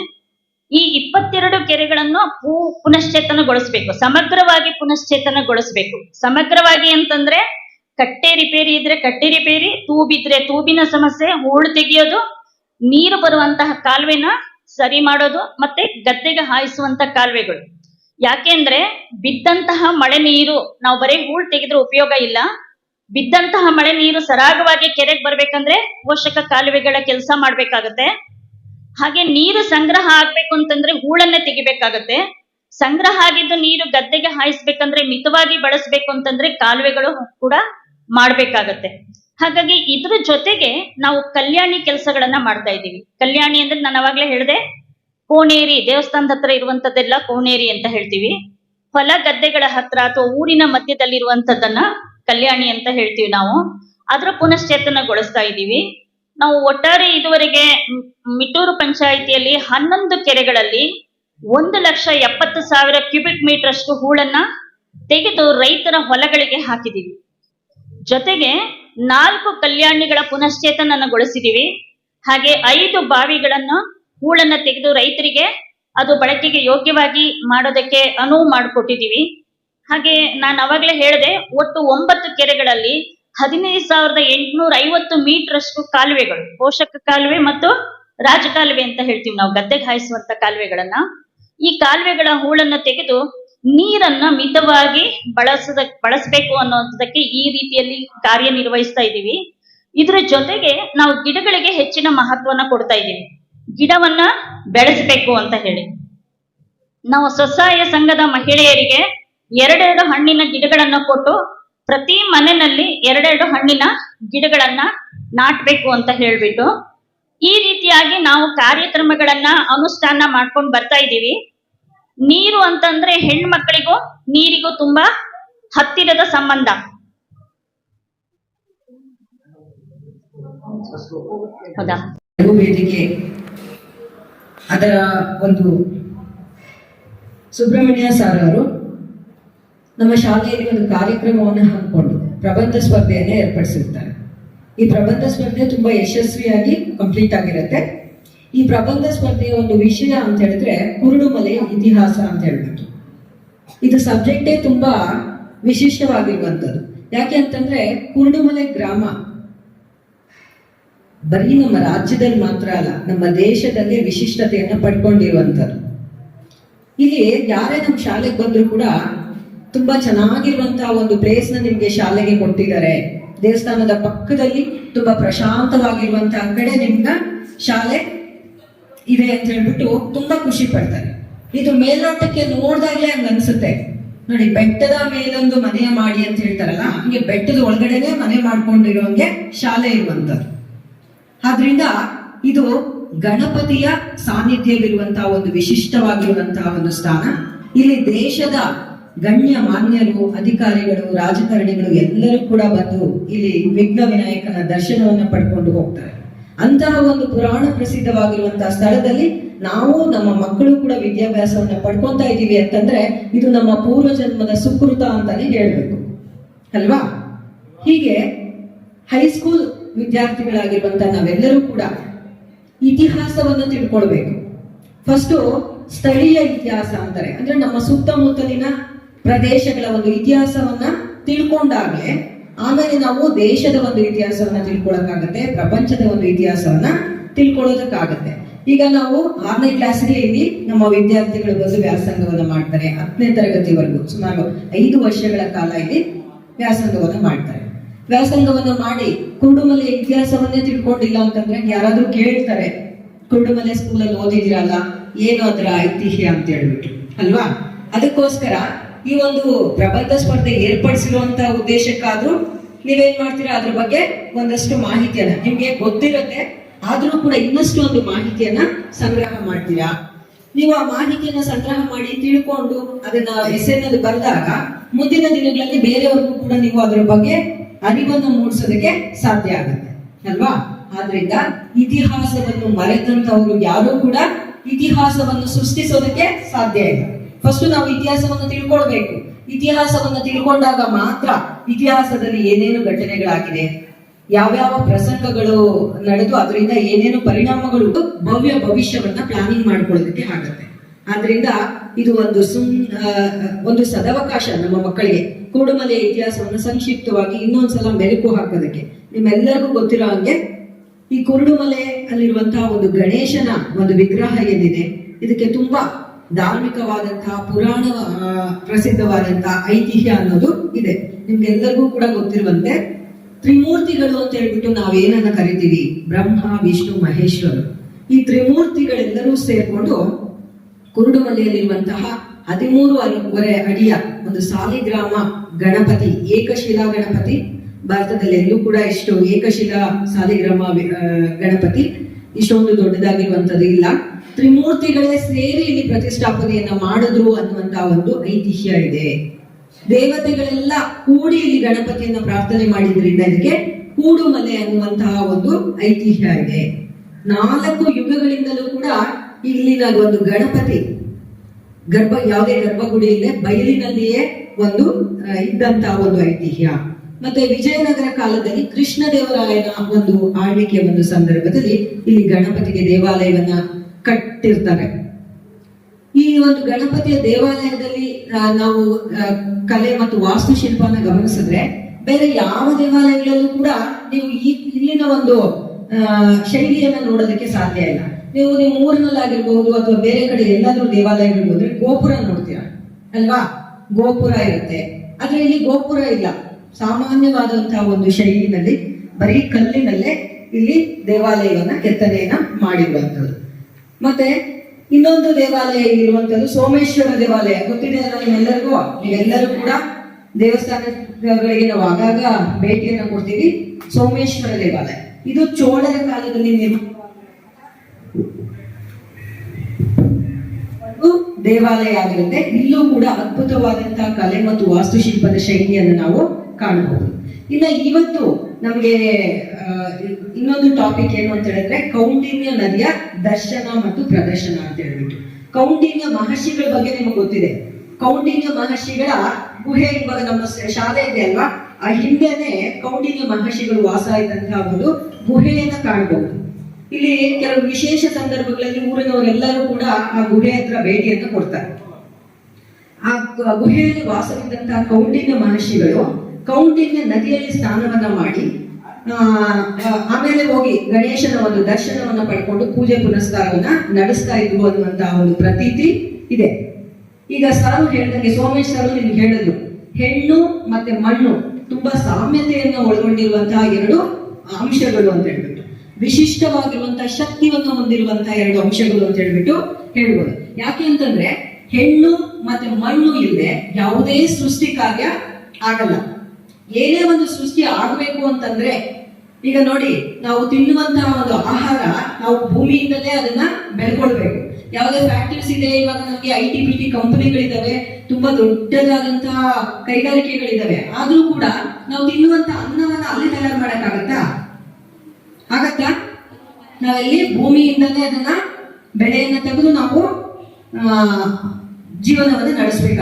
ಈ ಇಪ್ಪತ್ತೆರಡು ಕೆರೆಗಳನ್ನು ಪೂ ಪುನಶ್ಚೇತನಗೊಳಿಸ್ಬೇಕು. ಸಮಗ್ರವಾಗಿ ಪುನಶ್ಚೇತನಗೊಳಿಸ್ಬೇಕು. ಸಮಗ್ರವಾಗಿ ಅಂತಂದ್ರೆ ಕಟ್ಟೆ ರಿಪೇರಿ ಇದ್ರೆ ಕಟ್ಟೆ ರಿಪೇರಿ, ತೂಬಿದ್ರೆ ತೂಬಿನ ಸಮಸ್ಯೆ, ಹೂಳು ತೆಗೆಯೋದು, ನೀರು ಬರುವಂತಹ ಕಾಲುವೆನ ಸರಿ ಮಾಡೋದು ಮತ್ತೆ ಗದ್ದೆಗೆ ಹಾಯಿಸುವಂತ ಕಾಲುವೆಗಳು. ಯಾಕೆಂದ್ರೆ ಬಿದ್ದಂತಹ ಮಳೆ ನೀರು, ನಾವು ಬರೀ ಹೂಳು ತೆಗೆದ್ರೆ ಉಪಯೋಗ ಇಲ್ಲ. ಬಿದ್ದಂತಹ ಮಳೆ ನೀರು ಸರಾಗವಾಗಿ ಕೆರೆಗೆ ಬರ್ಬೇಕಂದ್ರೆ ಪೋಷಕ ಕಾಲುವೆಗಳ ಕೆಲಸ ಮಾಡ್ಬೇಕಾಗತ್ತೆ. ಹಾಗೆ ನೀರು ಸಂಗ್ರಹ ಆಗ್ಬೇಕು ಅಂತಂದ್ರೆ ಹೂಳನ್ನೇ ತೆಗಿಬೇಕಾಗತ್ತೆ. ಸಂಗ್ರಹ ಆಗಿದ್ದು ನೀರು ಗದ್ದೆಗೆ ಹಾಯಿಸ್ಬೇಕಂದ್ರೆ ಮಿತವಾಗಿ ಬಳಸ್ಬೇಕು ಅಂತಂದ್ರೆ ಕಾಲುವೆಗಳು ಕೂಡ ಮಾಡ್ಬೇಕಾಗತ್ತೆ. ಹಾಗಾಗಿ ಇದ್ರ ಜೊತೆಗೆ ನಾವು ಕಲ್ಯಾಣಿ ಕೆಲಸಗಳನ್ನ ಮಾಡ್ತಾ ಇದ್ದೀವಿ. ಕಲ್ಯಾಣಿ ಅಂದ್ರೆ ನಾನು ಅವಾಗ್ಲೇ ಹೇಳಿದೆ, ಕೋಣೇರಿ, ದೇವಸ್ಥಾನದ ಹತ್ರ ಇರುವಂತದ್ದೆಲ್ಲ ಕೋಣೇರಿ ಅಂತ ಹೇಳ್ತೀವಿ. ಹೊಲ ಗದ್ದೆಗಳ ಹತ್ರ ಅಥವಾ ಊರಿನ ಮಧ್ಯದಲ್ಲಿರುವಂತದ್ದನ್ನ ಕಲ್ಯಾಣಿ ಅಂತ ಹೇಳ್ತೀವಿ ನಾವು. ಅದರ ಪುನಶ್ಚೇತನಗೊಳಿಸ್ತಾ ಇದ್ದೀವಿ. ನಾವು ಒಟ್ಟಾರೆ ಇದುವರೆಗೆ ಮಿಟೂರು ಪಂಚಾಯಿತಿಯಲ್ಲಿ ಹನ್ನೊಂದು ಕೆರೆಗಳಲ್ಲಿ ಒಂದು ಲಕ್ಷ ಎಪ್ಪತ್ತು ಸಾವಿರ ಕ್ಯೂಬಿಕ್ ಮೀಟರ್ ಅಷ್ಟು ಹೂಳನ್ನ ತೆಗೆದು ರೈತರ ಹೊಲಗಳಿಗೆ ಹಾಕಿದೀವಿ ಜೊತೆಗೆ ನಾಲ್ಕು ಕಲ್ಯಾಣಿಗಳ ಪುನಶ್ಚೇತನಗೊಳಿಸಿದೀವಿ ಹಾಗೆ ಐದು ಬಾವಿಗಳನ್ನು ಹೂಳನ್ನ ತೆಗೆದು ರೈತರಿಗೆ ಅದು ಬಳಕೆಗೆ ಯೋಗ್ಯವಾಗಿ ಮಾಡೋದಕ್ಕೆ ಅನುವು ಮಾಡಿಕೊಟ್ಟಿದೀವಿ. ಹಾಗೆ ನಾನು ಅವಾಗಲೇ ಹೇಳಿದೆ, ಒಟ್ಟು ಒಂಬತ್ತು ಕೆರೆಗಳಲ್ಲಿ ಹದಿನೈದು ಸಾವಿರದ ಎಂಟುನೂರ ಐವತ್ತು ಮೀಟರ್ ಅಷ್ಟು ಕಾಲುವೆಗಳು, ಪೋಷಕ ಕಾಲುವೆ ಮತ್ತು ರಾಜಕಾಲುವೆ ಅಂತ ಹೇಳ್ತೀವಿ ನಾವು, ಗದ್ದೆಗೆ ಹಾಯಿಸುವಂತ ಕಾಲುವೆಗಳನ್ನ. ಈ ಕಾಲುವೆಗಳ ಹೂಳನ್ನ ತೆಗೆದು ನೀರನ್ನ ಮಿತವಾಗಿ ಬಳಸದ, ಬಳಸಬೇಕು ಅನ್ನೋದಕ್ಕೆ ಈ ರೀತಿಯಲ್ಲಿ ಕಾರ್ಯನಿರ್ವಹಿಸ್ತಾ ಇದ್ದೀವಿ. ಇದ್ರ ಜೊತೆಗೆ ನಾವು ಗಿಡಗಳಿಗೆ ಹೆಚ್ಚಿನ ಮಹತ್ವನ ಕೊಡ್ತಾ ಇದ್ದೀವಿ. ಗಿಡವನ್ನ ಬೆಳೆಸಬೇಕು ಅಂತ ಹೇಳಿ. ನಾವು ಸ್ವಸಹಾಯ ಸಂಘದ ಮಹಿಳೆಯರಿಗೆ ಎರಡೆರಡು ಹಣ್ಣಿನ ಗಿಡಗಳನ್ನ ಕೊಟ್ಟು ಪ್ರತಿ ಮನೆಯಲ್ಲಿ ಎರಡೆರಡು ಹಣ್ಣಿನ ಗಿಡಗಳನ್ನ ನಾಟ್ಬೇಕು ಅಂತ ಹೇಳ್ಬಿಟ್ಟು ಈ ರೀತಿಯಾಗಿ ನಾವು ಕಾರ್ಯಕ್ರಮಗಳನ್ನ ಅನುಷ್ಠಾನ ಮಾಡ್ಕೊಂಡು ಬರ್ತಾ ಇದ್ದೀವಿ. ನೀರು ಅಂತಂದ್ರೆ ಹೆಣ್ಮಕ್ಳಿಗೂ ನೀರಿಗೂ ತುಂಬಾ ಹತ್ತಿರದ ಸಂಬಂಧ. ಅದರ ಒಂದು ಸುಬ್ರಹ್ಮಣ್ಯ ಸರ್ ಅವರು ನಮ್ಮ ಶಾಲೆಯಲ್ಲಿ ಒಂದು ಕಾರ್ಯಕ್ರಮವನ್ನು ಹಾಕಿಕೊಂಡು ಪ್ರಬಂಧ ಸ್ಪರ್ಧೆಯನ್ನು ಏರ್ಪಡಿಸಿರ್ತಾರೆ ಈ ಪ್ರಬಂಧ ಸ್ಪರ್ಧೆ ತುಂಬಾ ಯಶಸ್ವಿಯಾಗಿ ಕಂಪ್ಲೀಟ್ ಆಗಿರುತ್ತೆ. ಈ ಪ್ರಬಂಧ ಸ್ಪರ್ಧೆಯ ಒಂದು ವಿಷಯ ಅಂತ ಹೇಳಿದ್ರೆ ಕುರುಡುಮಲೆಯ ಇತಿಹಾಸ ಅಂತ ಹೇಳ್ಬಿಟ್ಟು. ಇದು ಸಬ್ಜೆಕ್ಟೇ ತುಂಬಾ ವಿಶಿಷ್ಟವಾಗಿರುವಂಥದ್ದು. ಯಾಕೆ ಅಂತಂದ್ರೆ ಕುರುಡುಮಲೆ ಗ್ರಾಮ ಬರೀ ನಮ್ಮ ರಾಜ್ಯದಲ್ಲಿ ಮಾತ್ರ ಅಲ್ಲ, ನಮ್ಮ ದೇಶದಲ್ಲಿ ವಿಶಿಷ್ಟತೆಯನ್ನ ಪಡ್ಕೊಂಡಿರುವಂಥದ್ದು. ಇಲ್ಲಿ ಯಾರೇ ನಮ್ಮ ಶಾಲೆಗೆ ಬಂದ್ರು ಕೂಡ ತುಂಬಾ ಚೆನ್ನಾಗಿರುವಂತಹ ಒಂದು ಪ್ಲೇಸ್ನ ನಿಮ್ಗೆ ಶಾಲೆಗೆ ಕೊಟ್ಟಿದ್ದಾರೆ. ದೇವಸ್ಥಾನದ ಪಕ್ಕದಲ್ಲಿ ತುಂಬಾ ಪ್ರಶಾಂತವಾಗಿರುವಂತಹ ಕಡೆ ನಿಮ್ಗ ಶಾಲೆ ಇದೆ ಅಂತ ಹೇಳ್ಬಿಟ್ಟು ತುಂಬಾ ಖುಷಿ ಪಡ್ತಾರೆ. ಇದು ಮೇಲ್ನೋಟಕ್ಕೆ ನೋಡಿದಾಗ್ಲೇ ಹಂಗ ಅನ್ಸುತ್ತೆ. ನೋಡಿ, ಬೆಟ್ಟದ ಮೇಲೊಂದು ಮನೆಯ ಮಾಡಿ ಅಂತ ಹೇಳ್ತಾರಲ್ಲ, ಹಂಗೆ ಬೆಟ್ಟದ ಒಳಗಡೆನೆ ಮನೆ ಮಾಡ್ಕೊಂಡಿರೋಂಗೆ ಶಾಲೆ ಇರುವಂತದ್ದು ಆದ್ರಿಂದ ಇದು ಗಣಪತಿಯ ಸಾನ್ನಿಧ್ಯವಿರುವಂತಹ ಒಂದು ವಿಶಿಷ್ಟವಾಗಿರುವಂತಹ ಒಂದು ಸ್ಥಾನ. ಇಲ್ಲಿ ದೇಶದ ಗಣ್ಯ ಮಾನ್ಯರು, ಅಧಿಕಾರಿಗಳು, ರಾಜಕಾರಣಿಗಳು ಎಲ್ಲರೂ ಕೂಡ ಬಂದು ಇಲ್ಲಿ ವಿಘ್ನ ವಿನಾಯಕನ ದರ್ಶನವನ್ನು ಪಡ್ಕೊಂಡು ಹೋಗ್ತಾರೆ. ಅಂತಹ ಒಂದು ಪುರಾಣ ಪ್ರಸಿದ್ಧವಾಗಿರುವಂತಹ ಸ್ಥಳದಲ್ಲಿ ನಾವು ನಮ್ಮ ಮಕ್ಕಳು ಕೂಡ ವಿದ್ಯಾಭ್ಯಾಸವನ್ನು ಪಡ್ಕೊತಾ ಇದ್ದೀವಿ ಅಂತಂದ್ರೆ ಇದು ನಮ್ಮ ಪೂರ್ವ ಜನ್ಮದ ಸುಕೃತ ಅಂತಾನೆ ಹೇಳ್ಬೇಕು. ಅಲ್ವಾ? ಹೀಗೆ ಹೈಸ್ಕೂಲ್ ವಿದ್ಯಾರ್ಥಿಗಳಾಗಿರುವಂತ ನಾವೆಲ್ಲರೂ ಕೂಡ ಇತಿಹಾಸವನ್ನು ತಿಳ್ಕೊಳ್ಬೇಕು. ಫಸ್ಟು ಸ್ಥಳೀಯ ಇತಿಹಾಸ ಅಂತಾರೆ. ಅಂದ್ರೆ ನಮ್ಮ ಸುತ್ತಮುತ್ತಲಿನ ಪ್ರದೇಶಗಳ ಒಂದು ಇತಿಹಾಸವನ್ನ ತಿಳ್ಕೊಂಡಾಗ್ಲೇ ಆಮೇಲೆ ನಾವು ದೇಶದ ಒಂದು ಇತಿಹಾಸವನ್ನ ತಿಳ್ಕೊಳಕ್ಕಾಗತ್ತೆ, ಪ್ರಪಂಚದ ಒಂದು ಇತಿಹಾಸವನ್ನ ತಿಳ್ಕೊಳ್ಳೋದಕ್ಕಾಗತ್ತೆ. ಈಗ ನಾವು ಆರನೇ ಕ್ಲಾಸ್ಗೆ ಇಲ್ಲಿ ನಮ್ಮ ವಿದ್ಯಾರ್ಥಿಗಳು ಬಂದು ವ್ಯಾಸಂಗವನ್ನ ಮಾಡ್ತಾರೆ ಹತ್ತನೇ ತರಗತಿವರೆಗೂ, ಸುಮಾರು ಐದು ವರ್ಷಗಳ ಕಾಲ ಇಲ್ಲಿ ವ್ಯಾಸಂಗವನ್ನ ಮಾಡ್ತಾರೆ. ವ್ಯಾಸಂಗವನ್ನ ಮಾಡಿ ಕುಂಡುಮಲೆ ಇತಿಹಾಸವನ್ನೇ ತಿಳ್ಕೊಂಡಿಲ್ಲ ಅಂತಂದ್ರೆ ಯಾರಾದ್ರೂ ಕೇಳ್ತಾರೆ, ಕುಂಡುಮಲೆ ಸ್ಕೂಲಲ್ಲಿ ಓದಿದಿರಲ್ಲ ಏನು ಅದರ ಐತಿಹ್ಯ ಅಂತ ಹೇಳ್ಬಿಟ್ಟು, ಅಲ್ವಾ? ಅದಕ್ಕೋಸ್ಕರ ಈ ಒಂದು ಪ್ರಬಂಧ ಸ್ಪರ್ಧೆ ಏರ್ಪಡಿಸಿರುವಂತ ಉದ್ದೇಶಕ್ಕಾದ್ರೂ ನೀವೇನ್ ಮಾಡ್ತೀರಾ? ಅದ್ರ ಬಗ್ಗೆ ಒಂದಷ್ಟು ಮಾಹಿತಿಯನ್ನ ನಿಮ್ಗೆ ಗೊತ್ತಿರುತ್ತೆ. ಆದ್ರೂ ಕೂಡ ಇನ್ನಷ್ಟು ಒಂದು ಮಾಹಿತಿಯನ್ನ ಸಂಗ್ರಹ ಮಾಡ್ತೀರಾ? ನೀವು ಆ ಮಾಹಿತಿಯನ್ನ ಸಂಗ್ರಹ ಮಾಡಿ ತಿಳ್ಕೊಂಡು ಅದನ್ನ ಹೆಸರಿನಲ್ಲಿ ಬರೆದಾಗ ಮುಂದಿನ ದಿನಗಳಲ್ಲಿ ಬೇರೆಯವ್ರಿಗೂ ಕೂಡ ನೀವು ಅದರ ಬಗ್ಗೆ ಅರಿವನ್ನು ಮೂಡಿಸೋದಕ್ಕೆ ಸಾಧ್ಯ ಆಗುತ್ತೆ. ಅಲ್ವಾ? ಆದ್ರಿಂದ ಇತಿಹಾಸವನ್ನು ಮರೆತಂತವರು ಯಾರು ಕೂಡ ಇತಿಹಾಸವನ್ನು ಸೃಷ್ಟಿಸೋದಕ್ಕೆ ಸಾಧ್ಯ ಇಲ್ಲ. ಫಸ್ಟ್ ನಾವು ಇತಿಹಾಸವನ್ನು ತಿಳ್ಕೊಳ್ಬೇಕು. ಇತಿಹಾಸವನ್ನು ತಿಳ್ಕೊಂಡಾಗ ಮಾತ್ರ ಇತಿಹಾಸದಲ್ಲಿ ಏನೇನು ಘಟನೆಗಳಾಗಿದೆ, ಯಾವ್ಯಾವ ಪ್ರಸಂಗಗಳು ನಡೆದು ಅದರಿಂದ ಏನೇನು ಪರಿಣಾಮಗಳು ಭವ್ಯ ಭವಿಷ್ಯವನ್ನ ಪ್ಲಾನಿಂಗ್ ಮಾಡ್ಕೊಳ್ಳೋದಕ್ಕೆ ಆಗುತ್ತೆ. ಆದ್ರಿಂದ ಇದು ಒಂದು ಸುಮ್ ಒಂದು ಸದವಕಾಶ ನಮ್ಮ ಮಕ್ಕಳಿಗೆ. ಕೂಡುಮಲೆಯ ಇತಿಹಾಸವನ್ನು ಸಂಕ್ಷಿಪ್ತವಾಗಿ ಇನ್ನೊಂದ್ಸಲ ಮೆಲುಕು ಹಾಕೋದಕ್ಕೆ. ನಿಮ್ಮೆಲ್ಲರಿಗೂ ಗೊತ್ತಿರೋ ಹಂಗೆ, ಈ ಕುರುಡುಮಲೆ ಅಲ್ಲಿರುವಂತಹ ಒಂದು ಗಣೇಶನ ಒಂದು ವಿಗ್ರಹ ಏನಿದೆ, ಇದಕ್ಕೆ ತುಂಬಾ ಧಾರ್ಮಿಕವಾದಂತಹ ಪುರಾಣ ಪ್ರಸಿದ್ಧವಾದಂತಹ ಐತಿಹ್ಯ ಅನ್ನೋದು ಇದೆ. ನಿಮ್ಗೆಲ್ಲರಿಗೂ ಕೂಡ ಗೊತ್ತಿರುವಂತೆ, ತ್ರಿಮೂರ್ತಿಗಳು ಅಂತ ಹೇಳ್ಬಿಟ್ಟು ನಾವೇನನ್ನ ಕರಿತೀವಿ? ಬ್ರಹ್ಮ, ವಿಷ್ಣು, ಮಹೇಶ್ವರು. ಈ ತ್ರಿಮೂರ್ತಿಗಳೆಲ್ಲರೂ ಸೇರ್ಕೊಂಡು ಕುರುಡುಮಲೆಯಲ್ಲಿರುವಂತಹ ಹದಿಮೂರು ಅರುವರೆ ಅಡಿಯ ಒಂದು ಸಾಲಿಗ್ರಾಮ ಗಣಪತಿ, ಏಕಶಿಲಾ ಗಣಪತಿ. ಭಾರತದಲ್ಲಿ ಎಲ್ಲೂ ಕೂಡ ಇಷ್ಟು ಏಕಶಿಲಾ ಸಾಲಿಗ್ರಾಮ ಗಣಪತಿ. ಇಷ್ಟೊಂದು ದೊಡ್ಡದಾಗಿರುವಂಥದ್ದು ಇಲ್ಲ. ತ್ರಿಮೂರ್ತಿಗಳೇ ಸೇರಿ ಇಲ್ಲಿ ಪ್ರತಿಷ್ಠಾಪನೆಯನ್ನ ಮಾಡಿದ್ರು ಅನ್ನುವಂತ ಒಂದು ಐತಿಹ್ಯ ಇದೆ. ದೇವತೆಗಳೆಲ್ಲ ಕೂಡಿ ಇಲ್ಲಿ ಗಣಪತಿಯನ್ನ ಪ್ರಾರ್ಥನೆ ಮಾಡಿದ್ರಿಂದ ಇದಕ್ಕೆ ಕೂಡುಮಲೆ ಅನ್ನುವಂತಹ ಒಂದು ಐತಿಹ್ಯ ಇದೆ. ನಾಲ್ಕು ಯುಗಗಳಿಂದಲೂ ಕೂಡ ಇಲ್ಲಿನ ಒಂದು ಗಣಪತಿ, ಗರ್ಭ, ಯಾವುದೇ ಗರ್ಭಗುಡಿ ಇಲ್ಲ ಬಯಲಿನಲ್ಲಿಯೇ ಒಂದು ಇದ್ದಂತಹ ಒಂದು ಐತಿಹ್ಯ. ಮತ್ತೆ ವಿಜಯನಗರ ಕಾಲದಲ್ಲಿ ಕೃಷ್ಣ ದೇವರಾಯನ ಒಂದು ಆಳ್ವಿಕೆಯ ಒಂದು ಸಂದರ್ಭದಲ್ಲಿ ಇಲ್ಲಿ ಗಣಪತಿಗೆ ದೇವಾಲಯವನ್ನ ಕಟ್ಟಿರ್ತಾರೆ. ಈ ಒಂದು ಗಣಪತಿಯ ದೇವಾಲಯದಲ್ಲಿ ನಾವು ಕಲೆ ಮತ್ತು ವಾಸ್ತುಶಿಲ್ಪನ ಗಮನಿಸಿದ್ರೆ, ಬೇರೆ ಯಾವ ದೇವಾಲಯಗಳಲ್ಲೂ ಕೂಡ ನೀವು ಈ, ಇಲ್ಲಿನ ಒಂದು ಶೈಲಿಯನ್ನ ನೋಡೋದಕ್ಕೆ ಸಾಧ್ಯ ಇಲ್ಲ. ನೀವು ನಿಮ್ಮ ಊರಿನಲ್ಲಾಗಿರ್ಬಹುದು ಅಥವಾ ಬೇರೆ ಕಡೆ ಎಲ್ಲಾದ್ರೂ ದೇವಾಲಯಗಳಿಗೆ ಹೋದ್ರೆ ಗೋಪುರ ನೋಡ್ತೀರಾ? ಅಲ್ವಾ? ಗೋಪುರ ಇರುತ್ತೆ. ಆದ್ರೆ ಇಲ್ಲಿ ಗೋಪುರ ಇಲ್ಲ. ಸಾಮಾನ್ಯವಾದಂತಹ ಒಂದು ಶೈಲಿನಲ್ಲಿ ಬರೀ ಕಲ್ಲಿನಲ್ಲೇ ಇಲ್ಲಿ ದೇವಾಲಯವನ್ನ, ಕೆತ್ತನೆಯನ್ನ ಮಾಡಿರುವಂತದ್ದು ಮತ್ತೆ ಇನ್ನೊಂದು ದೇವಾಲಯ ಇರುವಂತದ್ದು ಸೋಮೇಶ್ವರ ದೇವಾಲಯ. ಗೊತ್ತಿದೆ ಅಲ್ಲ ನಿಮ್ಮೆಲ್ಲರಿಗೂ? ನೀವೆಲ್ಲರೂ ಕೂಡ ದೇವಸ್ಥಾನಗಳಿಗೆ ನಾವು ಆಗಾಗ ಭೇಟಿಯನ್ನು ಕೊಡ್ತೀವಿ. ಸೋಮೇಶ್ವರ ದೇವಾಲಯ. ಇದು ಚೋಳರ ಕಾಲದಲ್ಲಿ ನಿರ್ಮಾಣ ದೇವಾಲಯ ಆಗಿರುತ್ತೆ. ಇಲ್ಲೂ ಕೂಡ ಅದ್ಭುತವಾದಂತಹ ಕಲೆ ಮತ್ತು ವಾಸ್ತುಶಿಲ್ಪದ ಶೈಲಿಯನ್ನು ನಾವು ಕಾಣಬಹುದು. ಇನ್ನು ಇವತ್ತು ನಮಗೆ ಇನ್ನೊಂದು ಟಾಪಿಕ್ ಏನು ಅಂತ ಹೇಳಿದ್ರೆ ಕೌಂಡಿನ್ಯ ನದಿಯ ದರ್ಶನ ಮತ್ತು ಪ್ರದರ್ಶನ ಅಂತ ಹೇಳ್ಬಿಟ್ಟು. ಕೌಂಡಿನ್ಯ ಮಹರ್ಷಿಗಳ ಬಗ್ಗೆ ನಿಮಗೆ ಗೊತ್ತಿದೆ. ಕೌಂಡಿನ್ಯ ಮಹರ್ಷಿಗಳ ಗುಹೆ ಇವಾಗ ನಮ್ಮ ಶಾಲೆ ಇದೆ ಅಲ್ವಾ? ಆ ಹಿಂದೆನೆ ಕೌಂಡಿನ್ಯ ಮಹರ್ಷಿಗಳು ವಾಸ ಇದ್ದಂತಹ ಒಂದು ಗುಹೆಯನ್ನ ಕಾಣಬಹುದು ಇಲ್ಲಿ ಕೆಲವು ವಿಶೇಷ ಸಂದರ್ಭಗಳಲ್ಲಿ ಊರಿನವರೆಲ್ಲರೂ ಕೂಡ ಆ ಗುಹೆ ಹತ್ರ ಭೇಟಿಯನ್ನು ಕೊಡ್ತಾರೆ. ಆ ಗುಹೆಯಲ್ಲಿ ವಾಸವಿದ್ದಂತಹ ಕೌಂಡಿನ್ಯ ಮಹರ್ಷಿಗಳು ಕೌಂಡಿನ್ಯ ನದಿಯಲ್ಲಿ ಸ್ನಾನವನ್ನ ಮಾಡಿ ಆಮೇಲೆ ಹೋಗಿ ಗಣೇಶನ ಒಂದು ದರ್ಶನವನ್ನು ಪಡ್ಕೊಂಡು ಪೂಜೆ ಪುನಸ್ಕಾರವನ್ನ ನಡೆಸ್ತಾ ಇದ್ರು ಅನ್ನುವಂತಹ ಒಂದು ಪ್ರತೀತಿ ಇದೆ. ಈಗ ಸಾರು ಹೇಳ್ದಂಗೆ ಸೋಮೇಶ್ ನಿಮ್ಗೆ ಹೇಳಿದ್ರು ಹೆಣ್ಣು ಮತ್ತೆ ಮಣ್ಣು ತುಂಬಾ ಸಾಮ್ಯತೆಯನ್ನು ಒಳಗೊಂಡಿರುವಂತಹ ಎರಡು ಅಂಶಗಳು ಅಂತ ಹೇಳ್ಬಿಟ್ಟು ವಿಶಿಷ್ಟವಾಗಿರುವಂತಹ ಶಕ್ತಿಯನ್ನು ಹೊಂದಿರುವಂತಹ ಎರಡು ಅಂಶಗಳು ಅಂತ ಹೇಳ್ಬಿಟ್ಟು ಹೇಳ್ಬೋದು. ಯಾಕೆ ಅಂತಂದ್ರೆ, ಹೆಣ್ಣು ಮತ್ತೆ ಮಣ್ಣು ಇಲ್ಲದೆ ಯಾವುದೇ ಸೃಷ್ಟಿ ಕಾರ್ಯ ಆಗಲ್ಲ. ಏನೇ ಒಂದು ಸೃಷ್ಟಿ ಆಗಬೇಕು ಅಂತಂದ್ರೆ, ಈಗ ನೋಡಿ, ನಾವು ತಿನ್ನುವಂತಹ ಒಂದು ಆಹಾರ ನಾವು ಭೂಮಿಯಿಂದಲೇ ಅದನ್ನ ಬೆಳ್ಕೊಳ್ಬೇಕು. ಯಾವುದೇ ಫ್ಯಾಕ್ಟರೀಸ್ ಇದೆ, ಇವಾಗ ನಮಗೆ ಐ ಟಿ ಪಿ ಟಿ ಕಂಪನಿಗಳಿದ್ದಾವೆ ತುಂಬಾ ದೊಡ್ಡದಾದಂತಹ ಕೈಗಾರಿಕೆಗಳಿದ್ದಾವೆ ಆದ್ರೂ ಕೂಡ ನಾವು ತಿನ್ನುವಂತ ಅನ್ನವನ್ನ ಅಲ್ಲಿ ತಯಾರು ಮಾಡಕ್ಕಾಗತ್ತಾ? ಆಗತ್ತಾ? ನಾವೆಲ್ಲಿ ಭೂಮಿಯಿಂದಲೇ ಅದನ್ನ ಬೆಳೆಯನ್ನ ತೆಗೆದು ನಾವು ಜೀವನವನ್ನು ನಡೆಸಬೇಕಾಗ್ತದೆ.